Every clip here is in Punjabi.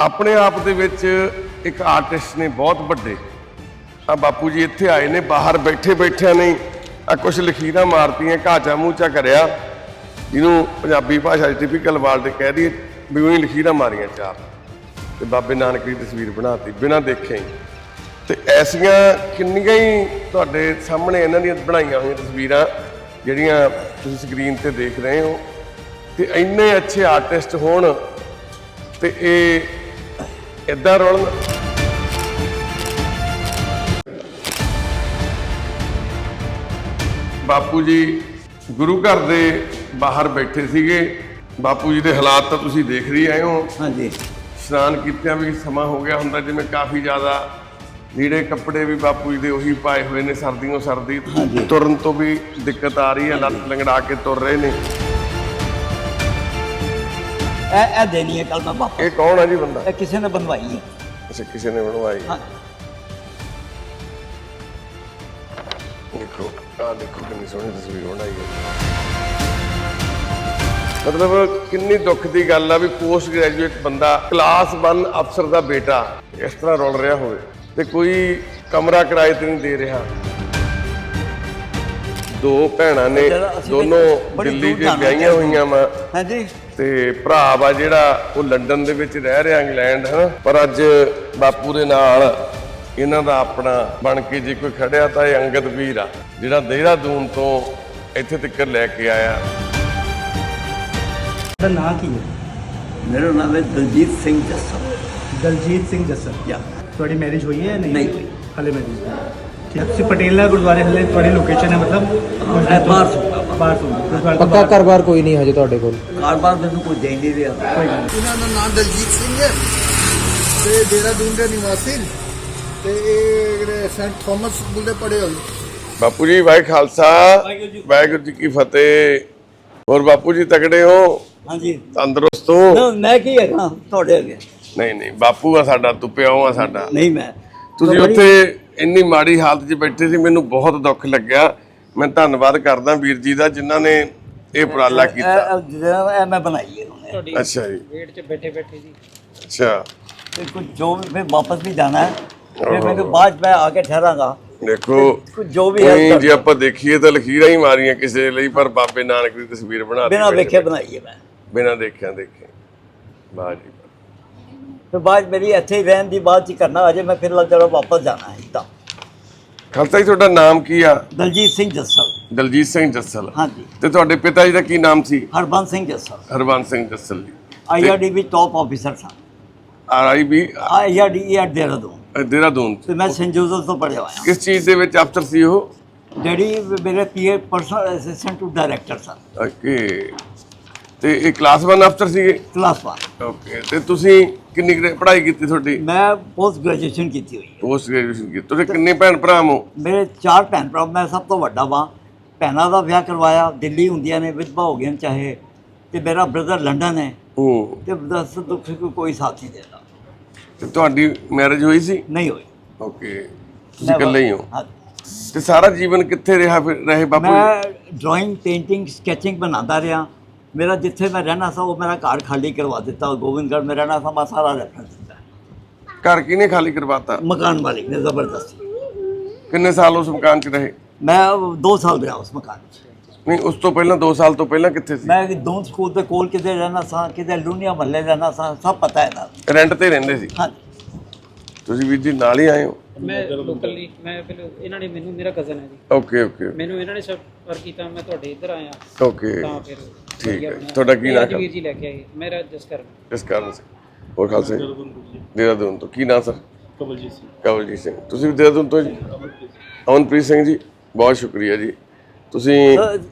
ਆਪਣੇ ਆਪ ਦੇ ਵਿੱਚ ਇੱਕ ਆਰਟਿਸਟ ਨੇ ਬਹੁਤ ਵੱਡੇ। ਆ ਬਾਪੂ ਜੀ ਇੱਥੇ ਆਏ ਨੇ, ਬਾਹਰ ਬੈਠੇ ਬੈਠਿਆਂ ਨੇ ਆ ਕੁਝ ਲਖੀਰਾਂ ਮਾਰਤੀਆਂ, ਘਾਚਾ ਮੂਚਾ ਕਰਿਆ। ਜਿਹਨੂੰ ਪੰਜਾਬੀ ਭਾਸ਼ਾ 'ਚ ਟਿਪੀਕਲ ਵਰਡ ਕਹਿ ਦਈਏ, ਵੀ ਉਹੀ ਲਖੀਰਾਂ ਮਾਰੀਆਂ ਚਾਰ। ਤੇ ਬਾਬੇ ਨਾਨਕ ਦੀ ਤਸਵੀਰ ਬਣਾਤੀ, ਬਿਨਾਂ ਦੇਖੇ ਹੀ। ਤੇ ਐਸੀਆਂ ਕਿੰਨੀਆਂ ਹੀ ਤੁਹਾਡੇ ਸਾਹਮਣੇ ਇਹਨਾਂ ਦੀਆਂ ਬਣਾਈਆਂ ਹੋਈਆਂ ਤਸਵੀਰਾਂ, ਜਿਹੜੀਆਂ ਤੁਸੀਂ ਸਕਰੀਨ ਤੇ ਦੇਖ ਰਹੇ ਹੋ। ਤੇ ਇੰਨੇ ਅੱਛੇ ਆਰਟਿਸਟ ਹੋਣ, ਤੇ ਇਹ ਇਦਾਂ ਰੋਲਣ ਬਾਪੂ ਜੀ ਗੁਰੂ ਘਰ ਦੇ ਬਾਹਰ ਬੈਠੇ ਸੀਗੇ। ਬਾਪੂ ਜੀ ਦੇ ਹਾਲਾਤ ਤਾਂ ਤੁਸੀਂ ਦੇਖ ਰਹੀ ਆਏ ਹੋ। ਹਾਂਜੀ। ਇਸ਼ਨਾਨ ਕੀਤਿਆਂ ਵੀ ਸਮਾਂ ਹੋ ਗਿਆ ਹੁੰਦਾ ਜਿਵੇਂ ਕਾਫੀ ਜ਼ਿਆਦਾ ਲੀੜੇ ਕੱਪੜੇ ਵੀ ਬਾਪੂ ਜੀ ਦੇ ਉਹੀ ਪਾਏ ਹੋਏ ਨੇ ਸਰਦੀਆਂ ਸਰਦੀ ਤੁਰਨ ਤੋਂ ਵੀ ਦਿੱਕਤ ਆ ਰਹੀ ਹੈ ਲੱਤ ਲੰਗੜਾ ਕੇ ਤੁਰ ਰਹੇ ਨੇ। ਇਹ ਇਹ ਦੇਣੀ ਹੈ ਕੱਲ ਮੈਂ ਵਾਪਸ। ਇਹ ਕੌਣ ਹੈ ਜੀ ਬੰਦਾ? ਇਹ ਕਿਸੇ ਨੇ ਬਣਵਾਈ ਹੈ। ਅੱਛਾ ਕਿਸੇ ਨੇ ਬਣਵਾਈ ਹਾਂ। ਦੇਖੋ ਆ ਦੇਖੋ ਕਿੰਨੀ ਸੋਹਣੀ ਤਸਵੀਰ ਬਣਾਈ ਹੈ। ਮਤਲਬ ਕਿੰਨੀ ਦੁੱਖ ਦੀ ਗੱਲ ਆ ਵੀ ਪੋਸਟ ਗ੍ਰੈਜੂਏਟ ਬੰਦਾ ਕਲਾਸ 1 ਅਫਸਰ ਦਾ ਬੇਟਾ ਇਸ ਤਰ੍ਹਾਂ ਰੁਲ ਰਿਹਾ ਹੋਵੇ ਤੇ ਕੋਈ ਕਮਰਾ ਕਿਰਾਏ ਤੇ ਨਹੀਂ ਦੇ ਰਿਹਾ। ਦੋ ਭੈਣਾਂ ਨੇ ਦੋਨੋਂ ਦਿੱਲੀ ਦੇ ਵਿਆਹੀਆਂ ਹੋਈਆਂ ਵਾ। ਹਾਂਜੀ। ਤੇ ਭਰਾ ਵਾ ਜਿਹੜਾ ਉਹ ਲੰਡਨ ਦੇ ਵਿੱਚ ਰਹਿ ਰਿਹਾ ਇੰਗਲੈਂਡ ਹਨਾ? ਪਰ ਅੱਜ ਬਾਪੂ ਦੇ ਨਾਲ ਇਹਨਾਂ ਦਾ ਆਪਣਾ ਬਣ ਕੇ ਜੇ ਕੋਈ ਖੜਿਆ ਤਾਂ ਇਹ ਅੰਗਦ ਵੀਰ ਆ ਜਿਹੜਾ ਦੇਹਰਾਦੂਨ ਤੋਂ ਇੱਥੇ ਤੱਕ ਲੈ ਕੇ ਆਇਆ। ਦਾ ਨਾਂ ਕੀ ਹੈ? ਮੇਰਾ ਨਾਮ ਹੈ ਦਲਜੀਤ ਸਿੰਘ ਜੱਸਾ। ਦਲਜੀਤ ਸਿੰਘ ਜੱਸਲ ਯਾ। ਤੁਹਾਡੀ ਮੈਰਿਜ ਹੋਈ ਹੈ ਜਾਂ ਨਹੀਂ? ਹੋਈ। ਹਲੇ ਮੈਰਿਜ ਨਹੀਂ ਠੀਕ ਹੈ ਤੁਸੀਂ ਪਟੇਲ ਨਗਰ ਗੁਰਦੁਆਰੇ ਹਲੇ ਤੁਹਾਡੀ ਲੋਕੇਸ਼ਨ ਹੈ ਮਤਲਬ? ਬਾਹਰ ਤੋਂ ਪੱਕਾ। ਘਰ-ਬਾਰ ਕੋਈ ਨਹੀਂ ਹਜੇ ਤੁਹਾਡੇ ਕੋਲ। ਕਾਰੋਬਾਰ ਮੈਨੂੰ ਕੋਈ ਦੇ ਨਹੀਂ ਰਿਹਾ। ਕੋਈ ਗੱਲ ਨਹੀਂ। ਇਹਨਾਂ ਦਾ ਨਾਮ ਦਲਜੀਤ ਸਿੰਘ ਹੈ। ਤੇ ਦੇਹਰਾਦੂਨ ਦੇ ਨਿਵਾਸੀ ਤੇ ਇਹ ਜਿਹੜੇ ਸੈਂਟ ਥਾਮਸ ਸਕੂਲ ਦੇ ਪੜ੍ਹੇ ਹੋਏ ਬਾਪੂ ਜੀ ਵਾਹਿ ਖਾਲਸਾ। ਵਾਹਿਗੁਰੂ ਜੀ ਕੀ ਫਤਿਹ। ਹੋਰ ਬਾਪੂ ਜੀ ਤਕੜੇ ਹੋ? ਹਾਂਜੀ। ਤੰਦਰੁਸਤ ਹੋ? ਮੈਂ ਕੀ ਹੈਗਾ ਤੁਹਾਡੇ ਅੱਗੇ। ਨਹੀਂ ਨਹੀਂ ਬਾਪੂ ਆ ਸਾਡਾ ਤੂੰ ਪਿਓ ਆ ਸਾਡਾ। ਨਹੀਂ ਮੈਂ। ਤੁਸੀਂ ਉੱਥੇ ਇੰਨੀ ਮਾੜੀ ਹਾਲਤ 'ਚ ਬੈਠੇ ਸੀ ਮੈਨੂੰ ਬਹੁਤ ਦੁੱਖ ਲੱਗਿਆ। ਮੈਂ ਧੰਨਵਾਦ ਕਰਦਾ ਵੀਰ ਜੀ ਦਾ ਜਿਨ੍ਹਾਂ ਨੇ ਇਹ ਉਪਰਾਲਾ ਕੀਤਾ। ਇਹ- ਇਹ ਜਿਹੜਾ ਇਹ ਮੈਂ ਬਣਾਈ ਹੈ ਉਹਨੇ। ਅੱਛਾ ਜੀ। ਵੇਟ 'ਚ ਬੈਠੇ ਬੈਠੇ ਜੀ। ਅੱਛਾ। ਤੇ ਕੁਝ ਜੋ ਵੀ ਫਿਰ ਵਾਪਸ ਵੀ ਜਾਣਾ ਹੈ। ਫਿਰ ਮੈਂ ਕਿਹਾ ਬਾਅਦ 'ਚ ਮੈਂ ਆ ਕੇ ਠਹਿਰਾਂਗਾ। ਦੇਖੋ ਕੁਝ ਜੋ ਵੀ ਹੈ ਨਹੀਂ ਜੇ ਆਪਾਂ ਦੇਖੀਏ ਤਾਂ ਲਖੀਰਾਂ ਹੀ ਮਾਰੀਆਂ ਕਿਸੇ ਲਈ ਪਰ ਬਾਬੇ ਨਾਨਕ ਦੀ ਤਸਵੀਰ ਬਣਾ ਦਿੱਤੀ ਬਿਨਾਂ ਵੇਖੇ ਬਣਾਈ ਹੈ ਮੈਂ। ਬਿਨਾਂ ਦੇਖਿਆ ਦੇਖੇ। ਵਾਹ ਜੀ ਵਾਹ। ਫਿਰ ਬਾਅਦ 'ਚ ਮੇਰੀ ਇੱਥੇ ਹੀ ਰਹਿਣ ਦੀ ਬਾਅਦ 'ਚ ਹੀ ਕਰਨਾ ਅਜੇ ਮੈਂ ਫਿਰ ਲੱਗ ਵਾਪਸ ਜਾਣਾ ਹੈ ਤਾਂ ਖਾਲਸਾ ਜੀ ਤੁਹਾਡਾ ਨਾਮ ਕੀ ਆ? ਦਲਜੀਤ ਸਿੰਘ ਜੱਸਲ। ਦਲਜੀਤ ਸਿੰਘ ਜੱਸਲ। ਹਾਂਜੀ। ਤੇ ਤੁਹਾਡੇ ਪਿਤਾ ਜੀ ਦਾ ਕੀ ਨਾਮ ਸੀ? ਹਰਬੰਸ ਸਿੰਘ ਜੱਸਲ। ਹਰਬੰਸ ਸਿੰਘ ਜੱਸਲ ਜੀ। ਆਈਆਰਡੀ ਵਿੱਚ ਟੌਪ ਆਫੀਸਰ ਸਾਂ। RIB IRD R Dehradun. Dehradun. ਤੇ ਮੈਂ ਸੈਂਟ ਜੋਸਫ ਤੋਂ ਪੜ੍ਹਿਆ ਹੋਇਆ। ਕਿਸ ਚੀਜ਼ ਦੇ ਵਿੱਚ ਅਫਸਰ ਸੀ ਉਹ? ਡੈਡੀ ਮੇਰੇ PA personal assistant to director son okay. ਤੇ ਇਹ ਕਲਾਸ 1 ਅਫਸਰ ਸੀਗੇ? ਕਲਾਸ 1 ਓਕੇ ਤੇ ਤੁਸੀਂ ਕਿੰਨੀ ਗ੍ਰੇ- ਪੜ੍ਹਾਈ ਕੀਤੀ ਤੁਹਾਡੀ? ਮੈਂ ਪੋਸਟ ਗ੍ਰੈਜੂਏਸ਼ਨ ਕੀਤੀ ਹੋਈ ਹੈ। ਪੋਸਟ ਗ੍ਰੈਜੂਏਸ਼ਨ ਕੀਤੀ। ਤੁਸੀਂ ਕਿੰਨੇ ਭੈਣ ਭਰਾ ਹੋ? ਮੇਰੇ ਚਾਰ ਭੈਣ ਭਰਾ ਮੈਂ ਸਭ ਤੋਂ ਵੱਡਾ ਵਾਂ। ਭੈਣਾਂ ਦਾ ਵਿਆਹ ਕਰਵਾਇਆ ਦਿੱਲੀ ਹੁੰਦੀਆਂ ਨੇ ਵਿਧਵਾ ਹੋ ਗਈਆਂ ਚਾਹੇ ਤੇ ਮੇਰਾ ਬ੍ਰਦਰ ਲੰਡਨ ਹੈ। ਹੂੰ। ਤੇ ਦਸ ਦੁੱਖ ਸੁੱਖ ਕੋਈ ਸਾਥ ਦੇਦਾ। ਤੇ ਤੁਹਾਡੀ ਮੈਰਿਜ ਹੋਈ ਸੀ? ਨਹੀਂ ਹੋਈ। ਓਕੇ ਤੁਸੀਂ ਇਕੱਲੇ ਹੀ ਹੋ। ਹਾਂ। ਤੇ ਸਾਰਾ ਜੀਵਨ ਕਿੱਥੇ ਰਿਹਾ ਫਿਰ ਰਹੇ ਬਾਪੂ ਜੀ? ਮੈਂ ਡਰਾਇੰਗ ਪੇਂਟਿੰਗ ਸਕੈਚਿੰਗ ਬਣਾਉਂਦਾ ਰਿਹਾ। ਮੇਰਾ ਜਿੱਥੇ ਮੈਂ ਰਹਿਣਾ ਸੀ ਉਹ ਮੇਰਾ ਘਰ ਖਾਲੀ ਕਰਵਾ ਦਿੱਤਾ ਗੋਬਿੰਦਗੜ੍ਹ ਮੈਂ ਰਹਿਣਾ ਸੀ ਮੈਂ ਸਾਰਾ ਰੈਫਰੈਂਸ ਦਿੱਤਾ। ਘਰ ਕਿਹਨੇ ਖਾਲੀ ਕਰਵਾਤਾ? ਮਕਾਨ ਮਾਲਿਕ ਨੇ ਜ਼ਬਰਦਸਤੀ। ਕਿੰਨੇ ਸਾਲ ਉਸ ਮਕਾਨ 'ਚ ਰਹੇ? ਮੈਂ 2 ਸਾਲ ਰਿਹਾ ਉਸ ਮਕਾਨ 'ਚ। ਨਹੀਂ ਉਸ ਤੋਂ ਪਹਿਲਾਂ 2 ਸਾਲ ਤੋਂ ਪਹਿਲਾਂ ਕਿੱਥੇ ਸੀ? ਮੈਂ ਦੋਨ ਸਕੂਲ ਦੇ ਕੋਲ ਕਿਤੇ ਰਹਿਣਾ ਸਾਂ ਕਿਤੇ ਲੁਨੀਆ ਮਹੱਲੇ ਰਹਿਣਾ ਸਾਂ ਸਭ ਪਤਾ ਹੈ ਨਾ ਰੈਂਟ ਤੇ ਰਹਿੰਦੇ ਸੀ? ਹਾਂ ਤੁਸੀਂ ਵੀਰ ਜੀ ਨਾਲ ਹੀ ਆਏ ਹੋ? ਮੈਂ ਲੋਕਲ ਨਹੀਂ ਮੈਂ ਫਿਰ ਇਹਨਾਂ ਨੇ ਮੈਨੂੰ ਮੇਰਾ ਕਜ਼ਨ ਹੈ ਜੀ। ਓਕੇ ਓਕੇ ਮੈਨੂੰ ਇਹਨਾਂ ਨੇ ਸਫਰ ਕੀਤਾ ਮੈਂ ਤੁਹਾਡੇ ਇੱਧਰ ਆਇਆ। ਓਕੇ ਤਾਂ ਫਿਰ ਠੀਕ ਹੈ। ਤੁਹਾਡਾ ਕੀ ਇਹ ਨਾਂ ਰਾਜਵੀਰ ਜੀ ਲੈ ਕੇ ਆਏ। ਮੇਰਾ ਜਸ ਕਰਨ ਇਸ ਕਾਰਨ ਸੇ ਹੋਰ ਖਾਲਸੇ ਦੇਹਰਾਦੂਨ ਤੋਂ। ਕੀ ਨਾਂ ਸਰ? ਕਮਲਜੀਤ ਸਿੰਘ। ਕਵਲਜੀਤ ਸਿੰਘ। ਤੁਸੀਂ ਵੀ ਦੇਹਰਾਦੂਨ ਤੋਂ ਜੀ? ਅਮਨਪ੍ਰੀਤ ਸਿੰਘ ਜੀ ਬਹੁਤ ਸ਼ੁਕਰੀਆ ਜੀ। ਤੁਸੀਂ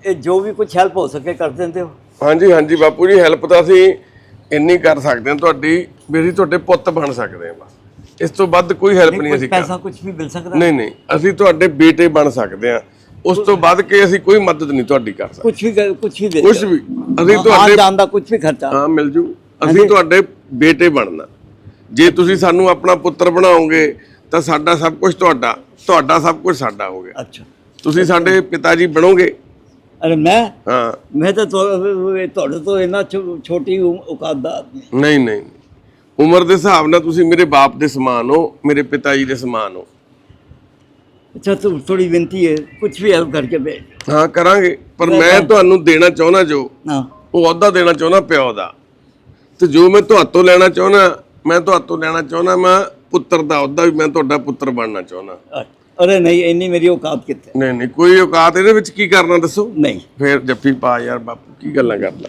ਇਹ ਜੋ ਵੀ ਕੁਝ ਹੈਲਪ ਹੋ ਸਕੇ ਕਰ ਦਿੰਦੇ ਹੋ। ਹਾਂਜੀ ਹਾਂਜੀ ਬਾਪੂ ਜੀ ਹੈਲਪ ਤਾਂ ਅਸੀਂ ਇੰਨੀ ਕਰ ਸਕਦੇ ਹਾਂ ਤੁਹਾਡੀ ਵੀ ਅਸੀਂ ਤੁਹਾਡੇ ਪੁੱਤ ਬਣ ਸਕਦੇ ਹਾਂ ਬਸ। ਇਸ ਤੋਂ ਵੱਧ ਕੋਈ ਹੈਲਪ ਨਹੀਂ ਅਸੀਂ ਪੈਸਾ ਕੁਝ ਵੀ ਮਿਲ ਸਕਦਾ? ਨਹੀਂ ਨਹੀਂ। ਅਸੀਂ ਤੁਹਾਡੇ ਬੇਟੇ ਬਣ ਸਕਦੇ ਹਾਂ। ਉਸ ਤੋਂ ਵੱਧ ਕੇ ਅਸੀਂ ਕੋਈ ਮਦਦ ਨਹੀਂ ਤੁਹਾਡੀ ਕਰ ਸਕਦੇ। ਕੁਝ ਵੀ ਕੁਝ ਵੀ ਦੇ ਕੁਝ ਵੀ। ਅਸੀਂ ਤੁਹਾਡੇ ਦਾ ਕੁਝ ਵੀ ਖਰਚਾ। ਹਾਂ ਮਿਲ ਜੂ। ਅਸੀਂ ਤੁਹਾਡੇ ਬੇਟੇ ਬਣਨਾ। ਜੇ ਤੁਸੀਂ ਸਾਨੂੰ ਆਪਣਾ ਪੁੱਤਰ ਬਣਾਓਗੇ ਤਾਂ ਸਾਡਾ ਸਭ ਕੁਝ ਤੁਹਾਡਾ ਤੁਹਾਡਾ ਸਭ ਕੁਝ ਸਾਡਾ ਹੋ ਗਿਆ। ਅੱਛਾ। ਤੁਸੀਂ ਸਾਡੇ ਪਿਤਾ ਜੀ ਬਣੋਗੇ। ਅਰੇ ਮੈਂ ਹਾਂ। ਮੈਂ ਤਾਂ ਤੁਹਾ- ਤੁਹਾਡੇ ਤੋਂ ਇੰਨਾ ਛੋਟੀ ਔਕਾਤ ਦਾ ਨਹੀਂ ਨਹੀਂ। ਉਮਰ ਦੇ ਹਿਸਾਬ ਨਾਲ ਤੁਸੀਂ ਮੇਰੇ ਬਾਪ ਦੇ ਸਮਾਨ ਹੋ ਮੇਰੇ ਪਿਤਾ ਜੀ ਦੇ ਸਮਾਨ ਹੋ। ਅੱਛਾ ਤੂੰ ਥੋੜੀ ਬੇਨਤੀ ਹੈ ਕੁਝ ਵੀ ਹੈਲਪ ਕਰਕੇ ਭੇਜ ਹਾਂ ਕਰਾਂਗੇ ਪਰ ਮੈਂ ਤੁਹਾਨੂੰ ਦੇਣਾ ਚਾਹੁੰਦਾ ਜੋ। ਹਾਂ। ਉਹ ਅਹੁਦਾ ਦੇਣਾ ਚਾਹੁੰਦਾ ਪਿਓ ਦਾ। ਤੇ ਜੋ ਮੈਂ ਤੁਹਾਤੋਂ ਲੈਣਾ ਚਾਹੁੰਦਾ ਮੈਂ ਤੁਹਾਤੋਂ ਲੈਣਾ ਚਾਹੁੰਦਾ ਮੈਂ ਪੁੱਤਰ ਦਾ ਅਹੁਦਾ ਵੀ ਮੈਂ ਤੁਹਾਡਾ ਪੁੱਤਰ ਬਣਨਾ ਚਾਹੁੰਦਾ। ਅਰੇ ਨਹੀਂ ਇੰਨੀ ਮੇਰੀ ਔਕਾਤ ਕਿੱਥੇ? ਨਹੀਂ ਨਹੀਂ ਕੋਈ ਔਕਾਤ ਇਹਦੇ ਵਿੱਚ ਕੀ ਕਰਨਾ ਦੱਸੋ? ਨਹੀਂ। ਫੇਰ ਜੱਫੀ ਪਾ ਯਾਰ ਬਾਪੂ ਕੀ ਗੱਲਾਂ ਕਰਦਾ?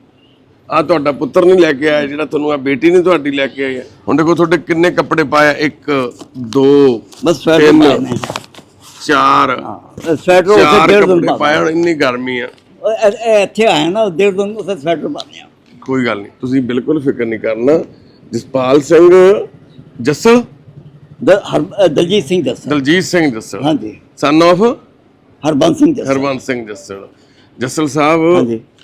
ਆ ਤੁਹਾਡਾ ਪੁੱਤਰ ਨਹੀਂ ਲੈ ਕੇ ਆਇਆ ਜਿਹੜਾ ਤੁਹਾਨੂੰ ਆ ਬੇਟੀ ਨਹੀਂ ਤੁਹਾਡੀ ਲੈ ਕੇ ਆਈ ਹੁਣ ਦੇਖੋ ਤੁਹਾਡੇ ਕਿੰਨੇ ਕੱਪੜੇ ਪਾਇਆ 1 2 ਬਸ ਸਵੈਟਰ ਤਿੰਨ, ਪਾਏ ਨੇ। ਚਾਰ ਅ, ਸਵੈਟਰ ਉੱਥੇ ਆ ਉਹ ਇ- ਕੋਈ ਗੱਲ ਨਹੀਂ ਤੁਸੀਂ ਬਿਲਕੁਲ ਜਸਪਾਲ ਸਿੰਘ ਜੱਸਲ ਦਲਜੀਤ ਸਿੰਘ ਦਲਜੀਤ ਸਿੰਘ ਜੱਸਲ ਹਾਂਜੀ। ਸਨ ਸਿੰਘ ਜੱਸਲ ਜੱਸਲ ਸਾਹਿਬ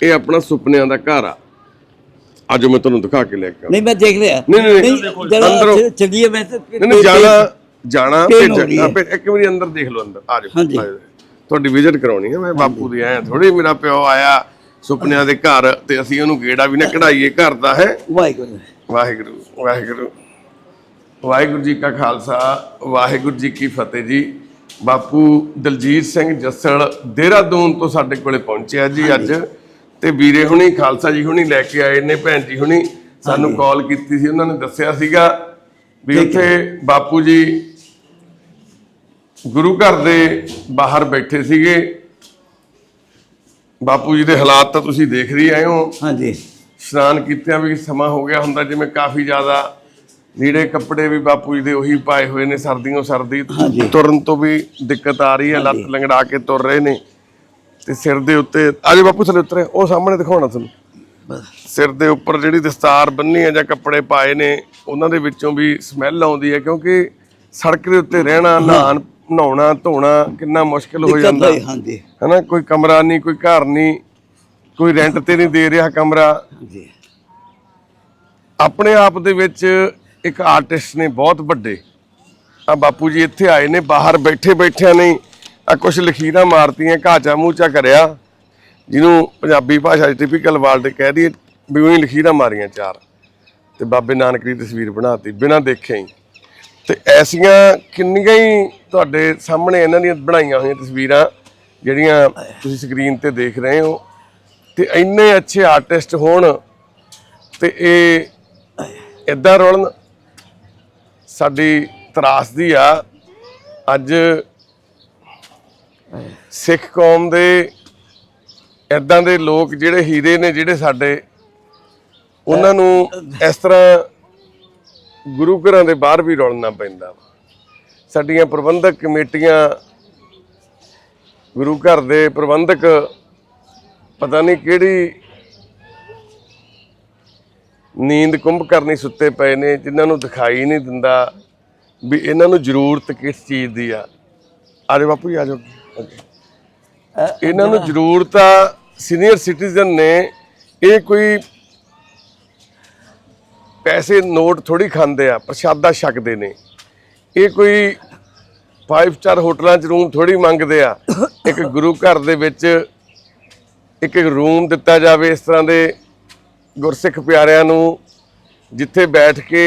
ਇਹ ਆਪਣਾ ਸੁਪਨਿਆਂ ਦਾ ਘਰ ਆ। ਅੱਜ ਮੈਂ ਤੁਹਾਨੂੰ ਦਿਖਾ ਕੇ ਲੈ ਕੇ ਆਉਂਦਾ। ਨਹੀਂ ਮੈਂ ਦੇਖ ਲਿਆ ਨਹੀਂ, ਨਹੀਂ, ਅੰਦਰੋਂ- ਚੱਲੀਏ ਮੈਂ ਨਹੀਂ ਜਾਣਾ ਜਾਣਾ ਭੇਜ- ਇੱਕ ਵਾਰੀ ਅੰਦਰ ਦੇਖ ਲਓ ਅੰਦਰ। ਆ ਜਾਓ। ਤੁਹਾਡੀ ਵਿਜ਼ਿਟ ਕਰਾਉਣੀ ਹੈ ਮੈਂ ਬਾਪੂ ਦੀ ਆਇਆ ਥੋੜੀ ਮੇਰਾ ਪਿਓ ਆਇਆ ਸੁਪਨਿਆਂ ਦੇ ਘਰ ਤੇ ਅਸੀਂ ਉਹਨੂੰ ਗੇੜਾ ਵੀ ਨਾ ਕਢਾਈਏ ਘਰ ਦਾ ਹੈ? ਵਾਹਿਗੁਰੂ। ਵਾਹਿਗੁਰੂ ਵਾਹਿਗੁਰੂ। ਵਾਹਿਗੁਰੂ ਜੀ ਕਾ ਖਾਲਸਾ ਵਾਹਿਗੁਰੂ ਜੀ ਕੀ ਫਤਿਹ ਜੀ। ਬਾਪੂ ਦਲਜੀਤ ਸਿੰਘ ਜੱਸਲ ਦੇਹਰਾਦੂਨ ਤੋਂ ਸਾਡੇ ਕੋਲੇ ਪਹੁੰਚਿਆ ਜੀ ਅੱਜ। ਤੇ ਵੀਰੇ ਹੁਣੀ ਖਾਲਸਾ ਜੀ ਹੁਣੀ ਲੈ ਕੇ ਆਏ ਨੇ ਭੈਣ ਜੀ ਹੁਣੀ ਸਾਨੂੰ ਕਾਲ ਕੀਤੀ ਸੀ ਉਹਨਾਂ ਨੇ ਦੱਸਿਆ ਸੀਗਾ ਵੀ ਉੱਥੇ ਬਾਪੂ ਜੀ ਗੁਰੂ ਘਰ ਦੇ ਬਾਹਰ ਬੈਠੇ ਸੀਗੇ। ਬਾਪੂ ਜੀ ਦੇ ਹਾਲਾਤ ਤਾਂ ਤੁਸੀਂ ਦੇਖ ਰਹੀ ਆਏ ਹੋ। ਹਾਂਜੀ। ਇਸ਼ਨਾਨ ਕੀਤਿਆਂ ਵੀ ਸਮਾਂ ਹੋ ਗਿਆ ਹੁੰਦਾ ਜਿਵੇਂ ਕਾਫੀ ਜ਼ਿਆਦਾ ਲੀੜੇ ਕੱਪੜੇ ਵੀ ਬਾਪੂ ਜੀ ਦੇ ਉਹੀ ਪਾਏ ਹੋਏ ਨੇ ਸਰਦੀਆਂ ਸਰਦੀ। ਤੁਰਨ ਤੋਂ ਵੀ ਦਿੱਕਤ ਆ ਰਹੀ ਹੈ ਲੱਤ ਲੰਗੜਾ ਕੇ ਤੁਰ ਰਹੇ ਨੇ। ਤੇ ਸਿਰ ਦੇ ਉੱਤੇ ਆਜੇ ਬਾਪੂ ਥੱਲੇ ਉਤਰੇ ਉਹ ਸਾਹਮਣੇ ਦਿਖਾਉਣਾ ਤੁਹਾਨੂੰ। ਸਿਰ ਦੇ ਉੱਪਰ ਜਿਹੜੀ ਦਸਤਾਰ ਬੰਨੀ ਹੈ ਜਾਂ ਕੱਪੜੇ ਪਾਏ ਨੇ ਉਹਨਾਂ ਦੇ ਵਿੱਚੋਂ ਵੀ ਸਮੈਲ ਆਉਂਦੀ ਹੈ ਕਿਉਂਕਿ ਸੜਕ ਦੇ ਉੱਤੇ ਰਹਿਣਾ ਨਹਾਣ ਨਹਾਉਣਾ ਧੋਣਾ ਕਿੰਨਾ ਮੁਸ਼ਕਲ ਹੋ ਜਾਂਦਾ। ਹਾਂਜੀ। ਹਨਾ ਕੋਈ ਕਮਰਾ ਨਹੀਂ ਕੋਈ ਘਰ ਨਹੀਂ ਕੋਈ ਰੈਂਟ ਤੇ ਨਹੀਂ ਦੇ ਰਿਹਾ ਕਮਰਾ। ਜੀ ਆਪਣੇ ਆਪ ਦੇ ਵਿੱਚ ਇੱਕ ਆਰਟਿਸਟ ਨੇ ਬਹੁਤ ਵੱਡੇ। ਆ ਬਾਪੂ ਜੀ ਇੱਥੇ ਆਏ ਨੇ ਬਾਹਰ ਬੈਠੇ ਬੈਠਿਆਂ ਨੇ ਆ ਕੁਝ ਲਖੀਰਾਂ ਮਾਰਤੀਆਂ, ਘਾਚਾ ਮੂਚਾ ਕਰਿਆ। ਜਿਹਨੂੰ ਪੰਜਾਬੀ ਭਾਸ਼ਾ 'ਚ ਟਿਪੀਕਲ ਵਰਡ ਕਹਿ ਦਈਏ, ਵੀ ਉਹੀ ਲਖੀਰਾਂ ਮਾਰੀਆਂ ਚਾਰ। ਤੇ ਬਾਬੇ ਨਾਨਕ ਦੀ ਤਸਵੀਰ ਬਣਾਤੀ, ਬਿਨਾਂ ਦੇਖੇ ਹੀ। ਤੇ ਐਸੀਆਂ ਕਿੰਨੀਆਂ ਹੀ ਤੁਹਾਡੇ ਸਾਹਮਣੇ ਇਹਨਾਂ ਦੀਆਂ ਬਣਾਈਆਂ ਹੋਈਆਂ ਤਸਵੀਰਾਂ, ਜਿਹੜੀਆਂ ਤੁਸੀਂ ਸਕਰੀਨ ਤੇ ਦੇਖ ਰਹੇ ਹੋ। ਤੇ ਇੰਨੇ ਅੱਛੇ ਆਰਟਿਸਟ ਹੋਣ, ਤੇ ਇਹ ਇਦਾਂ ਰੋਲਣ। ਸਾਡੀ ਤਰਾਸਦੀ ਆ, ਅੱਜ ਸਿੱਖ ਕੌਮ ਦੇ ਇਦਾਂ ਦੇ ਲੋਕ ਜਿਹੜੇ ਹੀਰੇ ਨੇ ਜਿਹੜੇ ਸਾਡੇ, ਉਹਨਾਂ ਨੂੰ ਇਸ ਤਰ੍ਹਾਂ ਗੁਰੂ ਘਰਾਂ ਦੇ ਬਾਹਰ ਵੀ ਰੋਲਣਾ ਪੈਂਦਾ ਵਾ। ਸਾਡੀਆਂ ਪ੍ਰਬੰਧਕ ਕਮੇਟੀਆਂ ਗੁਰੂ ਘਰ ਦੇ ਪ੍ਰਬੰਧਕ ਪਤਾ ਨਹੀਂ ਕਿਹੜੀ ਨੀਂਦ ਕੁੰਭ ਕਰਨੀ ਸੁੱਤੇ ਪਏ ਨੇ, ਜਿਨ੍ਹਾਂ ਨੂੰ ਦਿਖਾਈ ਨਹੀਂ ਦਿੰਦਾ ਵੀ ਇਹਨਾਂ ਨੂੰ ਜ਼ਰੂਰਤ ਕਿਸ ਚੀਜ਼ ਦੀ ਆ। ਆਜੋ ਬਾਪੂ ਜੀ ਆਜੋ ਇਹਨਾਂ ਨੂੰ ਜ਼ਰੂਰਤ ਆ ਸੀਨੀਅਰ ਸਿਟੀਜ਼ਨ ਨੇ ਇਹ ਕੋਈ ਪੈਸੇ ਨੋਟ ਥੋੜੀ ਖਾਂਦੇ ਆ, ਪ੍ਰਸ਼ਾਦਾ ਛਕਦੇ ਨੇ। ਇਹ ਕੋਈ 5 ਸਟਾਰ ਹੋਟਲਾਂ 'ਚ ਰੂਮ ਥੋੜੀ ਮੰਗਦੇ ਆ। ਇੱਕ ਗੁਰੂ ਘਰ ਦੇ ਵਿੱਚ ਇੱਕ ਰੂਮ ਦਿੱਤਾ ਜਾਵੇ ਇਸ ਤਰ੍ਹਾਂ ਦੇ ਗੁਰਸਿੱਖ ਪਿਆਰਿਆਂ ਨੂੰ, ਜਿੱਥੇ ਬੈਠ ਕੇ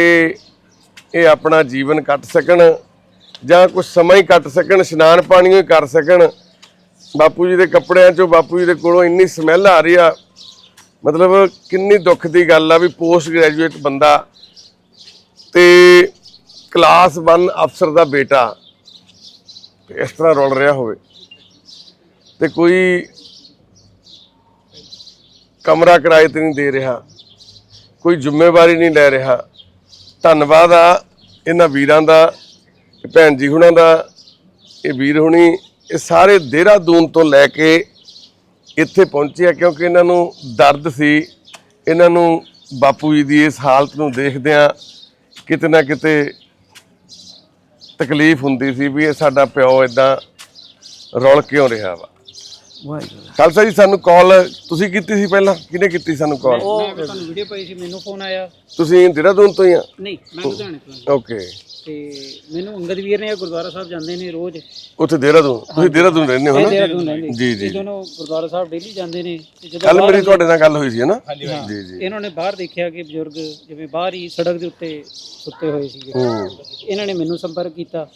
ਇਹ ਆਪਣਾ ਜੀਵਨ ਕੱਟ ਸਕਣ। ਜਾਂ ਕੁਝ ਸਮਾਂ ਹੀ ਕੱਟ ਸਕਣ, ਇਸ਼ਨਾਨ ਪਾਣੀ ਹੀ ਕਰ ਸਕਣ। ਬਾਪੂ ਜੀ ਦੇ ਕੱਪੜਿਆਂ 'ਚੋਂ ਬਾਪੂ ਜੀ ਦੇ ਕੋਲੋਂ ਇੰਨੀ ਸਮੈਲ ਆ ਰਹੀ ਆ। ਮਤਲਬ ਕਿੰਨੀ ਦੁੱਖ ਦੀ ਗੱਲ ਆ ਵੀ ਪੋਸਟ ਗ੍ਰੈਜੂਏਟ ਬੰਦਾ ਤੇ ਕਲਾਸ 1 ਅਫਸਰ ਦਾ ਬੇਟਾ ਇਸ ਤਰ੍ਹਾਂ ਰੁਲ ਰਿਹਾ ਹੋਵੇ ਤੇ ਕੋਈ ਕਮਰਾ ਕਿਰਾਏ ਤੇ ਨਹੀਂ ਦੇ ਰਿਹਾ, ਕੋਈ ਜ਼ਿੰਮੇਵਾਰੀ ਨਹੀਂ ਲੈ ਰਿਹਾ। ਧੰਨਵਾਦ ਆ ਇਹਨਾਂ ਵੀਰਾਂ ਦਾ। ਭੈਣ ਜੀ, ਹੁਣਾਂ ਦਾ ਇਹ ਵੀਰ ਹੁਣੀ ਇਹ ਸਾਰੇ ਦੇਹਰਾਦੂਨ ਤੋਂ ਲੈ ਕੇ ਇੱਥੇ ਪਹੁੰਚੇ ਆ ਕਿਉਂਕਿ ਇਹਨਾਂ ਨੂੰ ਦਰਦ ਸੀ। ਇਹਨਾਂ ਨੂੰ ਬਾਪੂ ਜੀ ਦੀ ਇਸ ਹਾਲਤ ਨੂੰ ਦੇਖਦਿਆਂ ਕਿਤੇ ਨਾ ਕਿਤੇ ਤਕਲੀਫ ਹੁੰਦੀ ਸੀ ਵੀ ਇਹ ਸਾਡਾ ਪਿਓ ਇਦਾਂ ਰੁਲ ਕਿਉਂ ਰਿਹਾ ਵਾ। ਖਾਲਸਾ ਜੀ ਸਾਨੂੰ ਕਾਲ ਤੁਸੀਂ ਕੀਤੀ ਸੀ ਪਹਿਲਾਂ? ਕਿਹਨੇ ਕੀਤੀ ਸਾਨੂੰ ਕਾਲ ਮੈਂ ਵੀ ਤੁਹਾਨੂੰ ਵੀਡੀਓ ਪਾਈ ਸੀ ਮੈਨੂੰ ਫੋਨ ਆਇਆ। ਤੁਸੀਂ ਦੇਹਰਾਦੂਨ ਤੋਂ ਹੀ ਆ? ਨਹੀਂ ਮੈਂ ਲੁਧਿਆਣੇ ਤੋਂ ਹਾਂ। ਓਕੇ ਤੇ ਮੈਨੂੰ ਅੰਗਦ ਵੀਰ ਨੇ ਇਹ ਗੁਰਦੁਆਰਾ ਸਾਹਿਬ ਜਾਂਦੇ ਨੇ ਰੋਜ਼। ਇਹ ਉੱਥੇ ਦੇਹਰਾਦੂਨ? ਤੁਸੀਂ ਦੇਹਰਾਦੂਨ ਰਹਿੰਦੇ ਹੋ ਨਾ? ਦੇਹਰਾਦੂਨ ਰਹਿੰਦੇ ਜੀ। ਜੀ ਇਹ ਦੋਨੋਂ ਗੁਰਦੁਆਰਾ ਸਾਹਿਬ ਡੇਲੀ ਜਾਂਦੇ ਨੇ ਤੇ ਜਦੋਂ ਕੱਲ ਬਾਹਰ ਮੇਰੀ ਤੁਹਾਡੇ ਨਾਲ ਗੱਲ ਹੋਈ ਸੀ ਨਾ? ਜੀ ਜੀ। ਇਹਨਾਂ ਨੇ ਬਾਹਰ ਦੇਖਿਆ ਕਿ ਬਜ਼ੁਰਗ ਜਿਵੇਂ ਬਾਹਰ ਹੀ ਸੜਕ ਦੇ ਉੱਤੇ ਸੁੱਤੇ ਹੋਏ ਸੀਗੇ। ਹੂੰ। ਇਹਨਾਂ ਨੇ ਮੈਨੂੰ ਸੰਪਰਕ ਕੀਤਾ।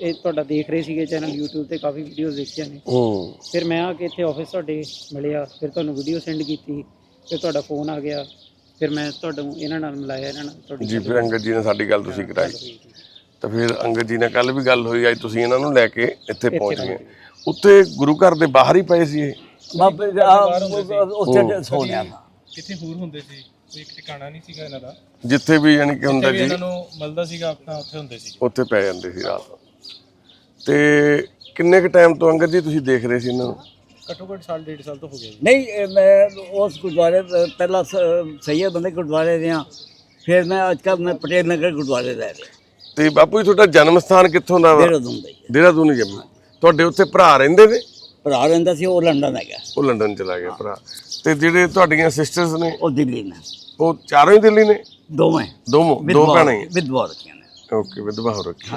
ਇਹ ਤੁਹਾਡਾ ਦੇਖ ਰਹੇ ਸੀਗੇ ਚੈਨਲ YouTube ਤੇ ਕਾਫੀ ਵੀਡੀਓਜ਼ ਦੇਖੀਆਂ ਨੇ। ਹੂੰ। ਫਿਰ ਮੈਂ ਆ ਕੇ ਇੱਥੇ ਆਫਿਸ ਤੁਹਾਡੇ ਮਿਲਿਆ ਫਿਰ ਤੁਹਾਨੂੰ ਵੀਡੀਓ ਸੈਂਡ ਕੀਤੀ ਫਿਰ ਤੁਹਾਡਾ ਫੋਨ ਆ ਗਿਆ ਫਿਰ ਮੈਂ ਤੁਹਾਨੂੰ ਇਹਨਾਂ ਨਾਲ ਮਿਲਾਇਆ ਇਹਨਾਂ ਨਾਲ ਤੁਹਾਡੀ ਜੀ ਫਿਰ ਅੰਗਦ ਜੀ ਨਾਲ ਸਾਡੀ ਗੱਲ ਤੁਸੀਂ ਕਰਾਈ। ਤਾਂ ਫਿਰ ਅੰਗਦ ਜੀ ਨਾਲ ਕੱਲ ਵੀ ਗੱਲ ਹੋਈ ਅੱਜ ਤੁਸੀਂ ਇਹਨਾਂ ਨੂੰ ਲੈ ਕੇ ਇੱਥੇ ਪਹੁੰਚ ਗਏ। ਉੱਥੇ ਗੁਰੂ ਘਰ ਦੇ ਬਾਹਰ ਹੀ ਪਏ ਸੀ ਇਹ? ਬਾਬੇ ਉੱਥੇ ਸੋ ਲਿਆ ਥਾ ਕਿੱਥੇ ਹੋਰ ਹੁੰਦੇ ਸੀ? ਕੋਈ ਇੱਕ ਟਿਕਾਣਾ ਨਹੀਂ ਸੀਗਾ ਇਹਨਾਂ ਦਾ? ਜਿੱਥੇ ਵੀ ਯਾਨੀ ਕਿ ਹੁੰਦਾ ਜੀ। ਇਹਨਾਂ ਨੂੰ ਮਿਲਦਾ ਸੀਗਾ ਆਪਣਾ ਉੱਥੇ ਹੁੰਦੇ ਸੀ। ਉੱਥੇ ਪੈ ਜਾਂਦੇ ਸੀ ਰਾਤ। ਨੂੰ। ਤੇ ਕਿੰਨੇ ਕ ਟਾਈਮ ਤੋਂ ਅੰਗਦ ਜੀ ਤੁਸੀਂ ਦੇਖ ਰਹੇ ਸੀ ਇਹਨਾਂ ਨੂੰ? ਘੱਟੋ ਘੱਟ ਸਾਲ ਡੇਢ ਸਾਲ ਤੋਂ ਹੋ ਗਿਆ ਜੀ। ਨਹੀਂ ਇਹ ਮੈਂ ਉਸ ਗੁਰਦੁਆਰੇ ਅ, ਪਹਿਲਾਂ ਸ- ਸਈਅਦ ਬੰਦੇ ਗੁਰਦੁਆਰੇ ਰਿਹਾ ਫਿਰ ਮੈਂ ਅੱਜ ਕੱਲ੍ਹ ਮੈਂ ਪਟੇਲ ਨਗਰ ਗੁਰਦੁਆਰੇ ਰਹਿ ਰਿਹਾ। ਤੇ ਬਾਪੂ ਜੀ ਤੁਹਾਡਾ ਜਨਮ ਸਥਾਨ ਕਿੱਥੋਂ ਦਾ ਵਾ? ਦੇਹਰਾਦੂਨ ਦਾ ਹੀ ਹੈ। ਦੇਹਰਾਦੂਨ ਹੀ ਜੰਮੂ ਤੁਹਾਡੇ ਉੱਥੇ ਭਰਾ ਰਹਿੰਦੇ ਨੇ? ਭਰਾ ਰਹਿੰਦਾ ਸੀ ਉਹ ਲੰਡਨ ਹੈਗਾ। ਉਹ ਲੰਡਨ ਚਲਾ ਗਿਆ ਭਰਾ। ਤੇ ਜਿਹੜੇ ਤੁਹਾਡੀਆਂ ਸਿਸਟਰਸ ਨੇ? ਉਹ ਦਿੱਲੀ ਨੇ। ਉਹ ਚਾਰੋਂ ਹੀ ਦਿੱਲੀ ਨੇ? ਦੋਵੇਂ। ਦੋ ਦੋ ਭੈਣਾਂ ਹੀ ਵਿਧਵਾ ਰੱਖੀਆਂ ਨੇ। ਓਕੇ ਵਿਧਵਾ ਹੋ ਰੱਖੀ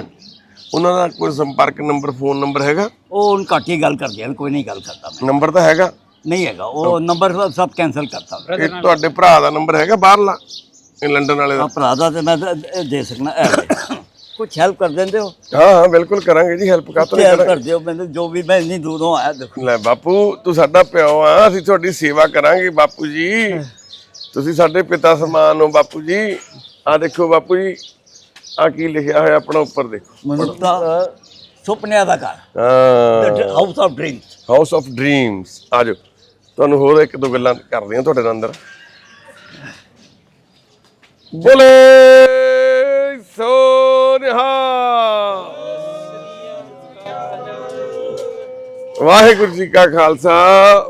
ਉਹਨਾਂ ਦਾ ਕੋਈ ਸੰਪਰਕ ਨੰਬਰ ਫੋਨ ਨੰਬਰ ਹੈਗਾ? ਉਹ ਹੁਣ ਘੱਟ ਹੀ ਗੱਲ ਕਰਦੇ ਹਨ ਕੋਈ ਨਹੀਂ ਗੱਲ ਕਰਦਾ ਮੈਂ। ਨੰਬਰ ਤਾਂ ਹੈਗਾ। ਨਹੀਂ ਹੈਗਾ ਉਹ ਨੰਬਰ ਸਭ ਕੈਨਸਲ ਕਰਤਾ। ਮੈਂ ਇਹ ਤੁਹਾਡੇ ਭਰਾ ਦਾ ਨੰਬਰ ਹੈਗਾ ਬਾਹਰਲਾ ਇਹ ਲੰਡਨ ਵਾਲੇ ਦਾ? ਆ ਭਰਾ ਦਾ ਤੇ ਮੈਂ ਤਾਂ ਇਹ ਦੇ ਸਕਣਾ ਕੁਝ ਹੈਲਪ ਕਰ ਦਿੰਦੇ ਹੋ? ਹਾਂ ਹਾਂ ਬਿਲਕੁਲ ਕਰਾਂਗੇ ਜੀ ਹੈਲਪ ਕਾਤੋਂ ਨਹੀਂ ਹੈਲਪ ਕਰਾਂਗੇ। ਕਰ ਦਿਓ ਮੈਨੂੰ ਜੋ ਵੀ ਮੈਂ ਇੰਨੀ ਦੂਰੋਂ ਆਇਆ ਦੇਖੋ। ਲੈ ਬਾਪੂ ਤੂੰ ਸਾਡਾ ਪਿਓ ਆ ਅਸੀਂ ਤੁਹਾਡੀ ਸੇਵਾ ਕਰਾਂਗੇ ਬਾਪੂ ਜੀ। ਤੁਸੀਂ ਸਾਡੇ ਪਿਤਾ ਸਮਾਨ ਹੋ ਬਾਪੂ ਜੀ। ਆ ਦੇਖੋ ਬਾਪੂ ਜੀ ਆ ਕੀ ਲਿਖਿਆ ਹੋਇਆ ਆਪਣਾ ਉੱਪਰ ਦੇਖੋ ਮੈਨੂੰ ਤਾਂ ਸੁਪਨਿਆਂ ਦਾ ਘਰ। House of dreams house of dreams ਆ ਜਾਓ। ਤੁਹਾਨੂੰ ਹੋਰ ਇੱਕ ਦੋ ਗੱਲਾਂ ਕਰਦੇ ਹਾਂ ਤੁਹਾਡੇ ਨਾਲ ਅੰਦਰ। ਬੋਲੇ ਸੋਨਿਹਾ। ਵਾਹਿਗੁਰੂ ਜੀ ਕਾ ਖਾਲਸਾ